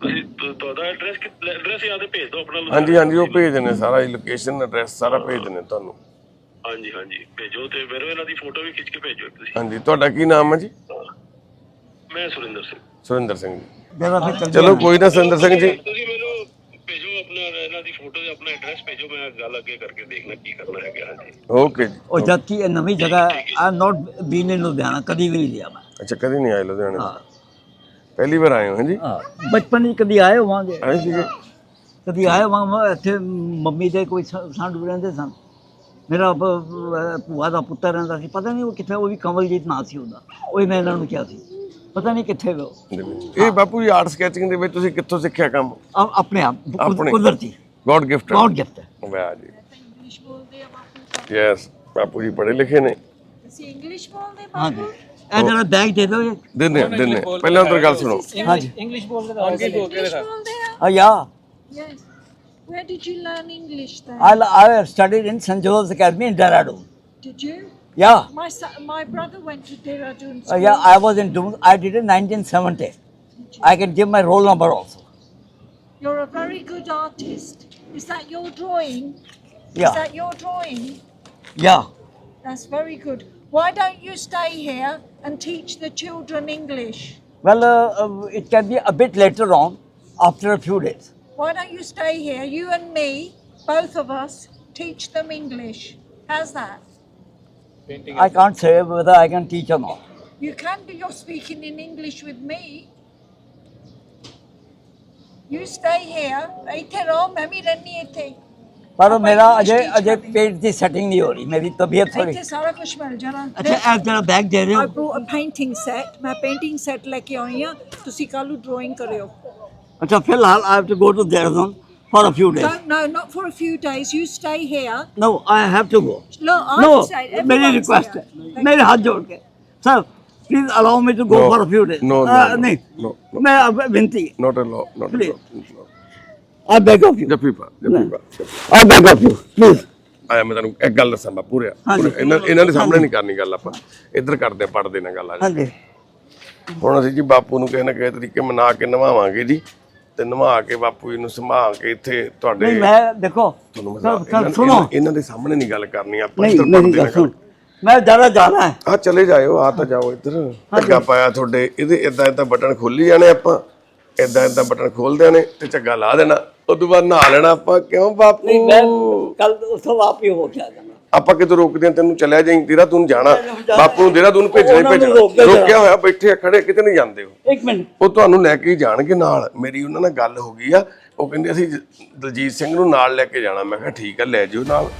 ਤੁਸੀਂ ਤੁਹਾਡਾ ਐਡਰੈਸ ਐਡਰੈਸ ਯਾਦ ਹੈ ਭੇਜ ਦਿਓ ਆਪਣਾ ਹਾਂਜੀ ਹਾਂਜੀ ਉਹ ਭੇਜ ਦਿੰਦੇ ਸਾਰਾ ਲੋਕੇਸ਼ਨ ਐਡਰੈਸ ਸਾਰਾ ਭੇਜ ਦਿੰਦੇ ਤੁਹਾਨੂੰ। ਹਾਂਜੀ ਹਾਂਜੀ ਭੇਜੋ ਤੇ ਫਿਰ ਇਹਨਾਂ ਦੀ ਫੋਟੋ ਵੀ ਖਿੱਚ ਕੇ ਭੇਜੋ ਤੁਸੀਂ। ਹਾਂਜੀ ਤੁਹਾਡਾ ਕੀ ਨਾਮ ਹੈ ਜੀ? ਮੈਂ ਸੁਰਿੰਦਰ ਸਿੰਘ। ਸੁਰਿੰਦਰ ਸਿੰਘ ਜੀ। ਮੇਰਾ ਫਿਰ ਚੱਲ ਚਲੋ ਕੋਈ ਨਾ ਸੁਰਿੰਦਰ ਸਿੰਘ ਜੀ। ਤੁਸੀਂ ਮੈਨੂੰ ਭੇਜੋ ਆਪਣਾ ਇਹਨਾਂ ਦੀ ਫੋਟੋ ਤੇ ਆਪਣਾ ਐਡਰੈਸ ਭੇਜੋ ਮੈਂ ਗੱਲ ਅੱਗੇ ਕਰਕੇ ਦੇਖਣਾ ਕੀ ਕਰਨਾ ਹੈਗਾ ਹਾਂਜੀ। ਓਕੇ ਜੀ। ਉਹ ਜਦ ਕਿ ਇਹ ਨਵੀਂ ਜਗ੍ਹਾ ਹੈ। ਆਈ ਨਾਟ ਬੀਨ ਇਨ ਲੁਧਿਆਣਾ ਕਦੀ ਵੀ ਨਹੀਂ ਗਿਆ ਮੈਂ। ਅੱਛਾ ਕਦੀ ਨਹੀਂ ਆਏ ਲੁਧਿਆਣੇ ਹਾਂ। ਪਹਿਲੀ ਵਾਰ ਆਏ ਹੋ ਹਾਂਜੀ? ਹਾਂ ਬਚਪਨ ਵਿੱਚ ਕਦੀ ਆਏ ਹੋਵਾਂਗੇ। ਆਏ ਸੀਗੇ? ਕਦੀ ਆਏ ਹੋਵਾਂਗੇ ਇੱਥੇ ਮੰਮੀ ਦੇ ਕੋਈ ਸੰਡ ਰਹਿੰਦੇ ਸਨ। ਮੇਰਾ ਭੂਆ ਦਾ ਪੁੱਤਰ ਰਹਿੰਦਾ ਸੀ ਪਤਾ ਨਹੀਂ ਉਹ ਕਿੱਥੇ ਉਹ ਵੀ ਕਮਲਜੀਤ ਨਾਂ ਸੀ ਉਹਦਾ। ਉਹ ਮੈਂ ਇਹਨਾਂ ਨੂੰ ਕਿਹਾ ਸੀ। ਪਤਾ ਨਹੀਂ ਕਿੱਥੇ ਗਏ ਉਹ। ਦੇ ਵਿੱਚ। ਇਹ ਬਾਪੂ ਜੀ ਆਰਟ ਸਕੈਚਿੰਗ ਦੇ ਵਿੱਚ ਤੁਸੀਂ ਕਿੱਥੋਂ ਸਿੱਖਿਆ ਕੰਮ? ਆ- ਆਪਣੇ ਆਪ ਕੁਦ- ਆਪਣੇ। ਕੁਦਰਤੀ। ਗੋਡ ਗਿਫਟ ਗॉड ਗਿਫਟ ਹੈ। ਵਾਹ ਜੀ। ਯੈਸ ਬਾਪੂ ਜੀ ਪੜ੍ਹੇ ਲਿਖੇ ਨੇ। ਅਸੀਂ ਇੰਗਲਿਸ਼ ਬੋਲਦੇ ਹਾਂਜੀ। ਇਹ ਜਿਹੜਾ ਬੈਗ ਦੇ ਦਿਓ ਇਹ। ਦਿੰਦੇ ਦਿੰਦੇ ਪਹਿਲਾਂ ਉਧਰ ਗੱਲ ਸੁਣੋ। ਹਾਂਜੀ। ਇੰਗਲਿਸ਼ ਬੋਲਦੇ ਤਾਂ ਇੰਗਲਿਸ਼ ਬੋਲਦੇ ਆ। ਆ? Yeah. Yes Where did you learn English then? I I studied in St. Joseph's Academy in Dehradun. Did you? Yeah. My son, my brother went to Dehradun Uh, yeah, I was in Doon. I did it in 1970. I can give my roll number also. You're a very good artist. Is that your drawing? Yeah. Is that your drawing? Yeah. That's very good. Why don't you stay here and teach the children English? Well, uh, uh, it can be a bit later on, after a few days. Why don't you stay here, you and me, both of us, teach them English? How's that? I can't say whether I can teach or not. You can do your speaking in English with me. You stay here. ਇੱਥੇ ਰਹੋ ਮੈਂ ਵੀ ਰਹਿਣੀ ਇੱਥੇ ਪਰ ਮੇਰਾ ਅਜੇ ਅਜੇ ਪੇਟ ਦੀ ਸੈਟਿੰਗ ਨਹੀਂ ਹੋ ਰਹੀ ਮੇਰੀ ਤਬੀਅਤ ਥੋੜੀ ਇੱਥੇ ਸਾਰਾ ਕੁਝ ਮਿਲ ਜਾਣਾ ਅੱਛਾ ਇਹ ਜਿਹੜਾ ਬੈਗ ਦੇ ਰਹੇ I ਹੋ a painting set. ਮੈਂ painting set ਲੈ ਕੇ ਆਈ ਹਾਂ ਤੁਸੀਂ ਕੱਲ ਨੂੰ drawing ਕਰਿਓ ਅੱਛਾ ਫਿਲਹਾਲ I have to go to Dehradun for a few days. Don't, no, not for a few days. You stay here. No, I have to go. Look, No, I've said मेरी everyone's रिक्वेस्ट here. है मेरे हाथ जोड़ के sir please allow me to go No. For a few days No, no, no, नहीं no, मैं अब विनती not allow not Please. I beg of you ਜੱਫੀ ਪਾ ਜੱਫੀ ਪਾ I beg of you please ਆਇਆ ਮੈਂ ਤੁਹਾਨੂੰ ਇੱਕ ਗੱਲ ਦੱਸਾਂ ਬਾਪੂ ਰਿਆ ਹਾਂਜੀ। ਇਹਨਾਂ ਇਹਨਾਂ ਦੇ ਸਾਹਮਣੇ ਨਹੀਂ ਕਰਨੀ ਗੱਲ ਆਪਾਂ ਇੱਧਰ ਕਰਦੇ ਪੜਦੇ ਨਾਲ ਗੱਲ ਆ ਜੀ हाँ जी ਹੁਣ ਅਸੀਂ ਜੀ ਬਾਪੂ ਨੂੰ ਕਿਸੇ ਨਾ ਕਿਸੇ ਤਰੀਕੇ ਮਨਾ ਕੇ ਨਵਾਵਾਂਗੇ ਜੀ ਤੇ ਨਵਾ ਕੇ ਬਾਪੂ ਜੀ ਨੂੰ ਸੰਭਾਲ ਕੇ ਇੱਥੇ ਤੁਹਾਡੇ ਨਹੀਂ ਮੈਂ ਦੇਖੋ ਤੁਹਾਨੂੰ ਮੈਂ ਇਹਨਾਂ- ਸੁਣੋ। ਇਹਨਾਂ- ਇਹਨਾਂ ਦੇ ਸਾਹਮਣੇ ਨਹੀਂ ਗੱਲ ਕਰਨੀ ਆਪਾਂ ਨਹੀਂ ਇੱਧਰ ਮੇਰੀ ਪਰਦੇ ਗੱਲ ਨਾਲ ਸੁਣ। ਮੈਂ ਜ਼ਿਆਦਾ ਜਾਣਾ ਹੈ। ਆ ਚਲੇ ਜਾਇਓ ਆ ਤਾਂ ਜਾਓ ਇੱਧਰ। ਝੱਗਾ ਪਾਇਆ ਤੁਹਾਡੇ ਇਹਦੇ ਇਦਾਂ ਇਦਾਂ ਬਟਨ ਖੋਲੀ ਜਾਣੇ ਆਪਾਂ। ਇਦਾਂ ਇਦਾਂ ਬਟਨ ਖੋਲ ਦੇਣੇ ਤੇ ਝੱਗਾ ਲਾ ਦੇਣਾ। ਉਦੋਂ ਬਾਅਦ ਨਹਾ ਲੈਣਾ ਆਪਾਂ ਕਿਉਂ ਬਾਪੂ? ਕੱਲ ਉਥੋਂ ਵਾਪੀ ਹੋ ਕੇ ਆ ਜਾਣਾ ਆਪਾਂ ਕਿਤੇ ਰੋਕਦੇ ਆ ਤੈਨੂੰ ਚੱਲਿਆ ਜਾਈਂ ਦੇਹਰਾਦੂਨ ਜਾਣਾ। ਬਾਪੂ ਨੂੰ ਦੇਹਰਾਦੂਨ ਭੇਜਣਾ ਹੀ ਭੇਜਣਾ। ਰੋਕਿਆ ਹੋਇਆ ਬੈਠੇ ਆ ਖੜੇ ਕਿਤੇ ਨਹੀਂ ਜਾਂਦੇ ਉਹ। ਇੱਕ ਮਿੰਟ। ਉਹ ਤੁਹਾਨੂੰ ਲੈ ਕੇ ਹੀ ਜਾਣਗੇ ਨਾਲ। ਮੇਰੀ ਉਹਨਾਂ ਨਾਲ ਗੱਲ ਹੋ ਗਈ ਆ। ਉਹ ਕਹਿੰਦੇ ਅਸੀਂ ਦਲਜੀਤ ਸਿੰਘ ਨੂੰ ਨਾਲ ਲੈ ਕੇ ਜਾਣਾ। ਮੈਂ ਕਿਹਾ ਠੀਕ ਆ ਲੈ ਜਿਓ ਨਾਲ।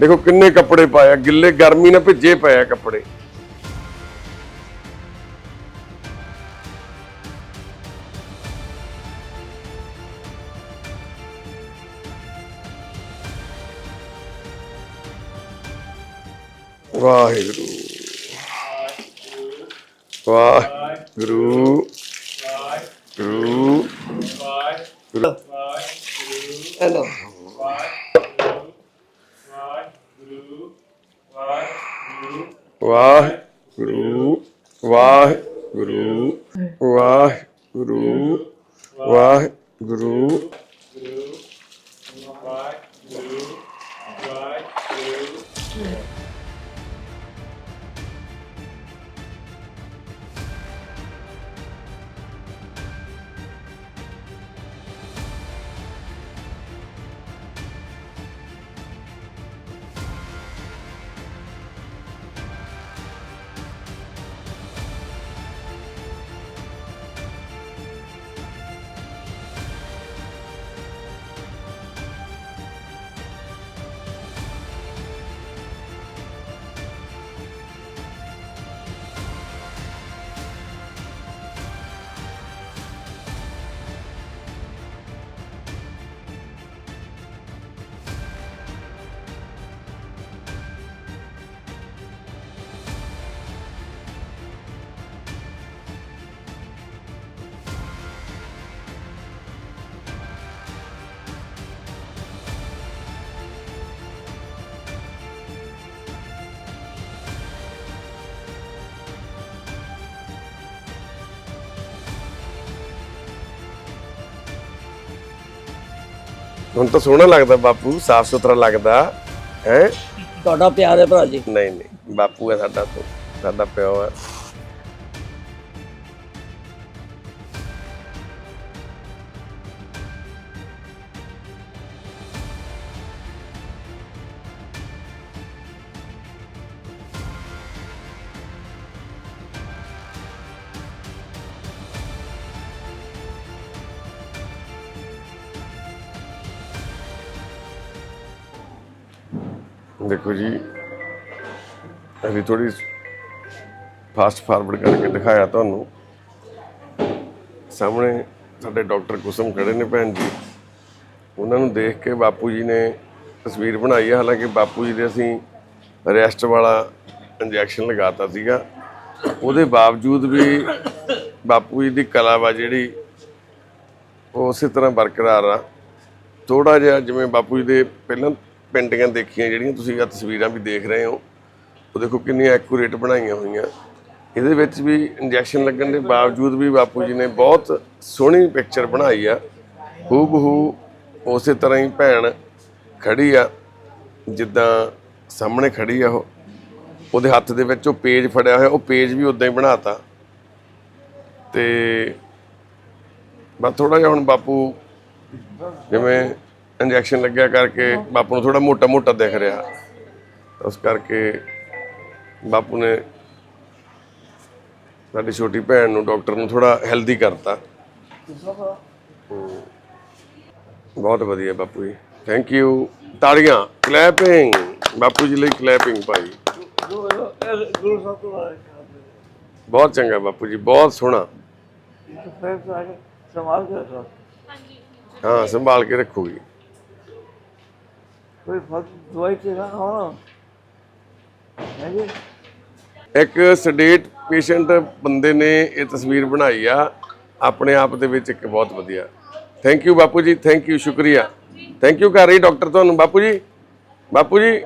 ਦੇਖੋ ਕਿੰਨੇ ਕੱਪੜੇ ਪਾਏ ਆ। ਗਿੱਲੇ ਗਰਮੀ ਨਾਲ ਭਿੱਜੇ ਪਏ ਆ ਕੱਪੜੇ। ਵਾਹਿਗੁਰੂ। ਵਾਹਿਗੁਰੂ। ਗੁਰੂ ਹੈਲੋ। ਵਾਹਿਗੁਰੂ। ਵਾਹਿਗੁਰੂ। ਵਾਹਿਗੁਰੂ। ਵਾਹਿਗੁਰੂ। ਹੁਣ ਤਾਂ ਸੋਹਣਾ ਲੱਗਦਾ ਬਾਪੂ ਸਾਫ਼ ਸੁਥਰਾ ਲੱਗਦਾ ਹੈ? ਤੁਹਾਡਾ ਪਿਆਰ ਹੈ ਭਰਾ ਜੀ। ਨਹੀਂ ਨਹੀਂ ਬਾਪੂ ਹੈ ਸਾਡਾ ਤੋਂ ਸਾਡਾ ਪਿਓ ਹੈ। ਅਸੀਂ ਥੋੜੀ ਫਾਸਟ ਫਾਰਵਰਡ ਕਰਕੇ ਦਿਖਾਇਆ ਤੁਹਾਨੂੰ। ਸਾਹਮਣੇ ਸਾਡੇ ਡਾਕਟਰ ਕੁਸਮ ਖੜੇ ਨੇ ਭੈਣ ਜੀ। ਉਹਨਾਂ ਨੂੰ ਦੇਖ ਕੇ ਬਾਪੂ ਜੀ ਨੇ ਤਸਵੀਰ ਬਣਾਈ ਹੈ ਹਾਲਾਂਕਿ ਬਾਪੂ ਜੀ ਦੇ ਅਸੀਂ ਰੈਸਟ ਵਾਲਾ ਇੰਜੈਕਸ਼ਨ ਲਗਾਤਾ ਸੀਗਾ। ਉਹਦੇ ਬਾਵਜੂਦ ਵੀ ਬਾਪੂ ਜੀ ਦੀ ਕਲਾ ਵਾ ਜਿਹੜੀ, ਉਹ ਉਸੇ ਤਰ੍ਹਾਂ ਬਰਕਰਾਰ ਆ। ਥੋੜਾ ਜਿਹਾ ਜਿਵੇਂ ਬਾਪੂ ਜੀ ਦੇ ਪਹਿਲਾਂ ਪੇਂਟਿੰਗਾਂ ਦੇਖੀਆਂ, ਜਿਹੜੀਆਂ ਤੁਸੀਂ ਆ ਤਸਵੀਰਾਂ ਵੀ ਦੇਖ ਰਹੇ ਹੋ ਉਹ ਦੇਖੋ ਕਿੰਨੀਆਂ ਐਕੂਰੇਟ ਬਣਾਈਆਂ ਹੋਈਆਂ। ਇਹਦੇ ਵਿੱਚ ਵੀ ਇੰਜੈਕਸ਼ਨ ਲੱਗਣ ਦੇ ਬਾਵਜੂਦ ਵੀ ਬਾਪੂ ਜੀ ਨੇ ਬਹੁਤ ਸੋਹਣੀ ਪਿਕਚਰ ਬਣਾਈ ਆ। ਹੂ ਬਹੂ ਉਸੇ ਤਰ੍ਹਾਂ ਹੀ ਭੈਣ ਖੜੀ ਆ, ਜਿੱਦਾਂ ਸਾਹਮਣੇ ਖੜੀ ਆ ਉਹ। ਉਹਦੇ ਹੱਥ ਦੇ ਵਿੱਚ ਉਹ ਪੇਜ ਫੜਿਆ ਹੋਇਆ, ਉਹ ਪੇਜ ਵੀ ਉਦਾਂ ਹੀ ਬਣਾਤਾ। ਤੇ ਬਸ ਥੋੜਾ ਜਿਹਾ ਹੁਣ ਬਾਪੂ ਜਿਵੇਂ ਇੰਜੈਕਸ਼ਨ ਲੱਗਿਆ ਕਰਕੇ ਬਾਪੂ ਨੂੰ ਥੋੜਾ ਮੋਟਾ ਮੋਟਾ ਦਿਖ ਰਿਹਾ। ਉਸ ਕਰਕੇ ਬਾਪੂ ਨੇ ਸਾਡੀ ਛੋਟੀ ਭੈਣ ਨੂੰ ਡਾਕਟਰ ਨੂੰ ਥੋੜਾ ਹੈਲਦੀ ਕਰਤਾ। ਬਹੁਤ ਵਧੀਆ ਬਾਪੂ ਜੀ। ਥੈਂਕ ਯੂ ਤਾੜੀਆਂ ਕਲੈਪਿੰਗ ਬਾਪੂ ਜੀ ਲਈ ਕਲੈਪਿੰਗ ਭਾਈ। ਬਹੁਤ ਚੰਗਾ ਬਾਪੂ ਜੀ, ਬਹੁਤ ਸੋਹਣਾ। ਹਾਂ, ਸੰਭਾਲ ਕੇ ਰੱਖੋਗੀ। ਕੋਈ ਫ਼ਰਕ ਦਵਾਈ ਤੇ ਨਾ ਹੋਣਾ ਹੈ ਜੀ ਇੱਕ ਸਡੇਟ ਪੇਸ਼ੈਂਟ ਬੰਦੇ ਨੇ ਇਹ ਤਸਵੀਰ ਬਣਾਈ ਆ। ਆਪਣੇ ਆਪ ਦੇ ਵਿੱਚ ਇੱਕ ਬਹੁਤ ਵਧੀਆ। ਥੈਂਕ ਯੂ ਬਾਪੂ ਜੀ ਥੈਂਕ ਯੂ ਸ਼ੁਕਰੀਆ। ਥੈਂਕ ਯੂ ਕਰ ਰਹੀ ਡਾਕਟਰ ਤੁਹਾਨੂੰ। ਬਾਪੂ ਜੀ ਬਾਪੂ ਜੀ।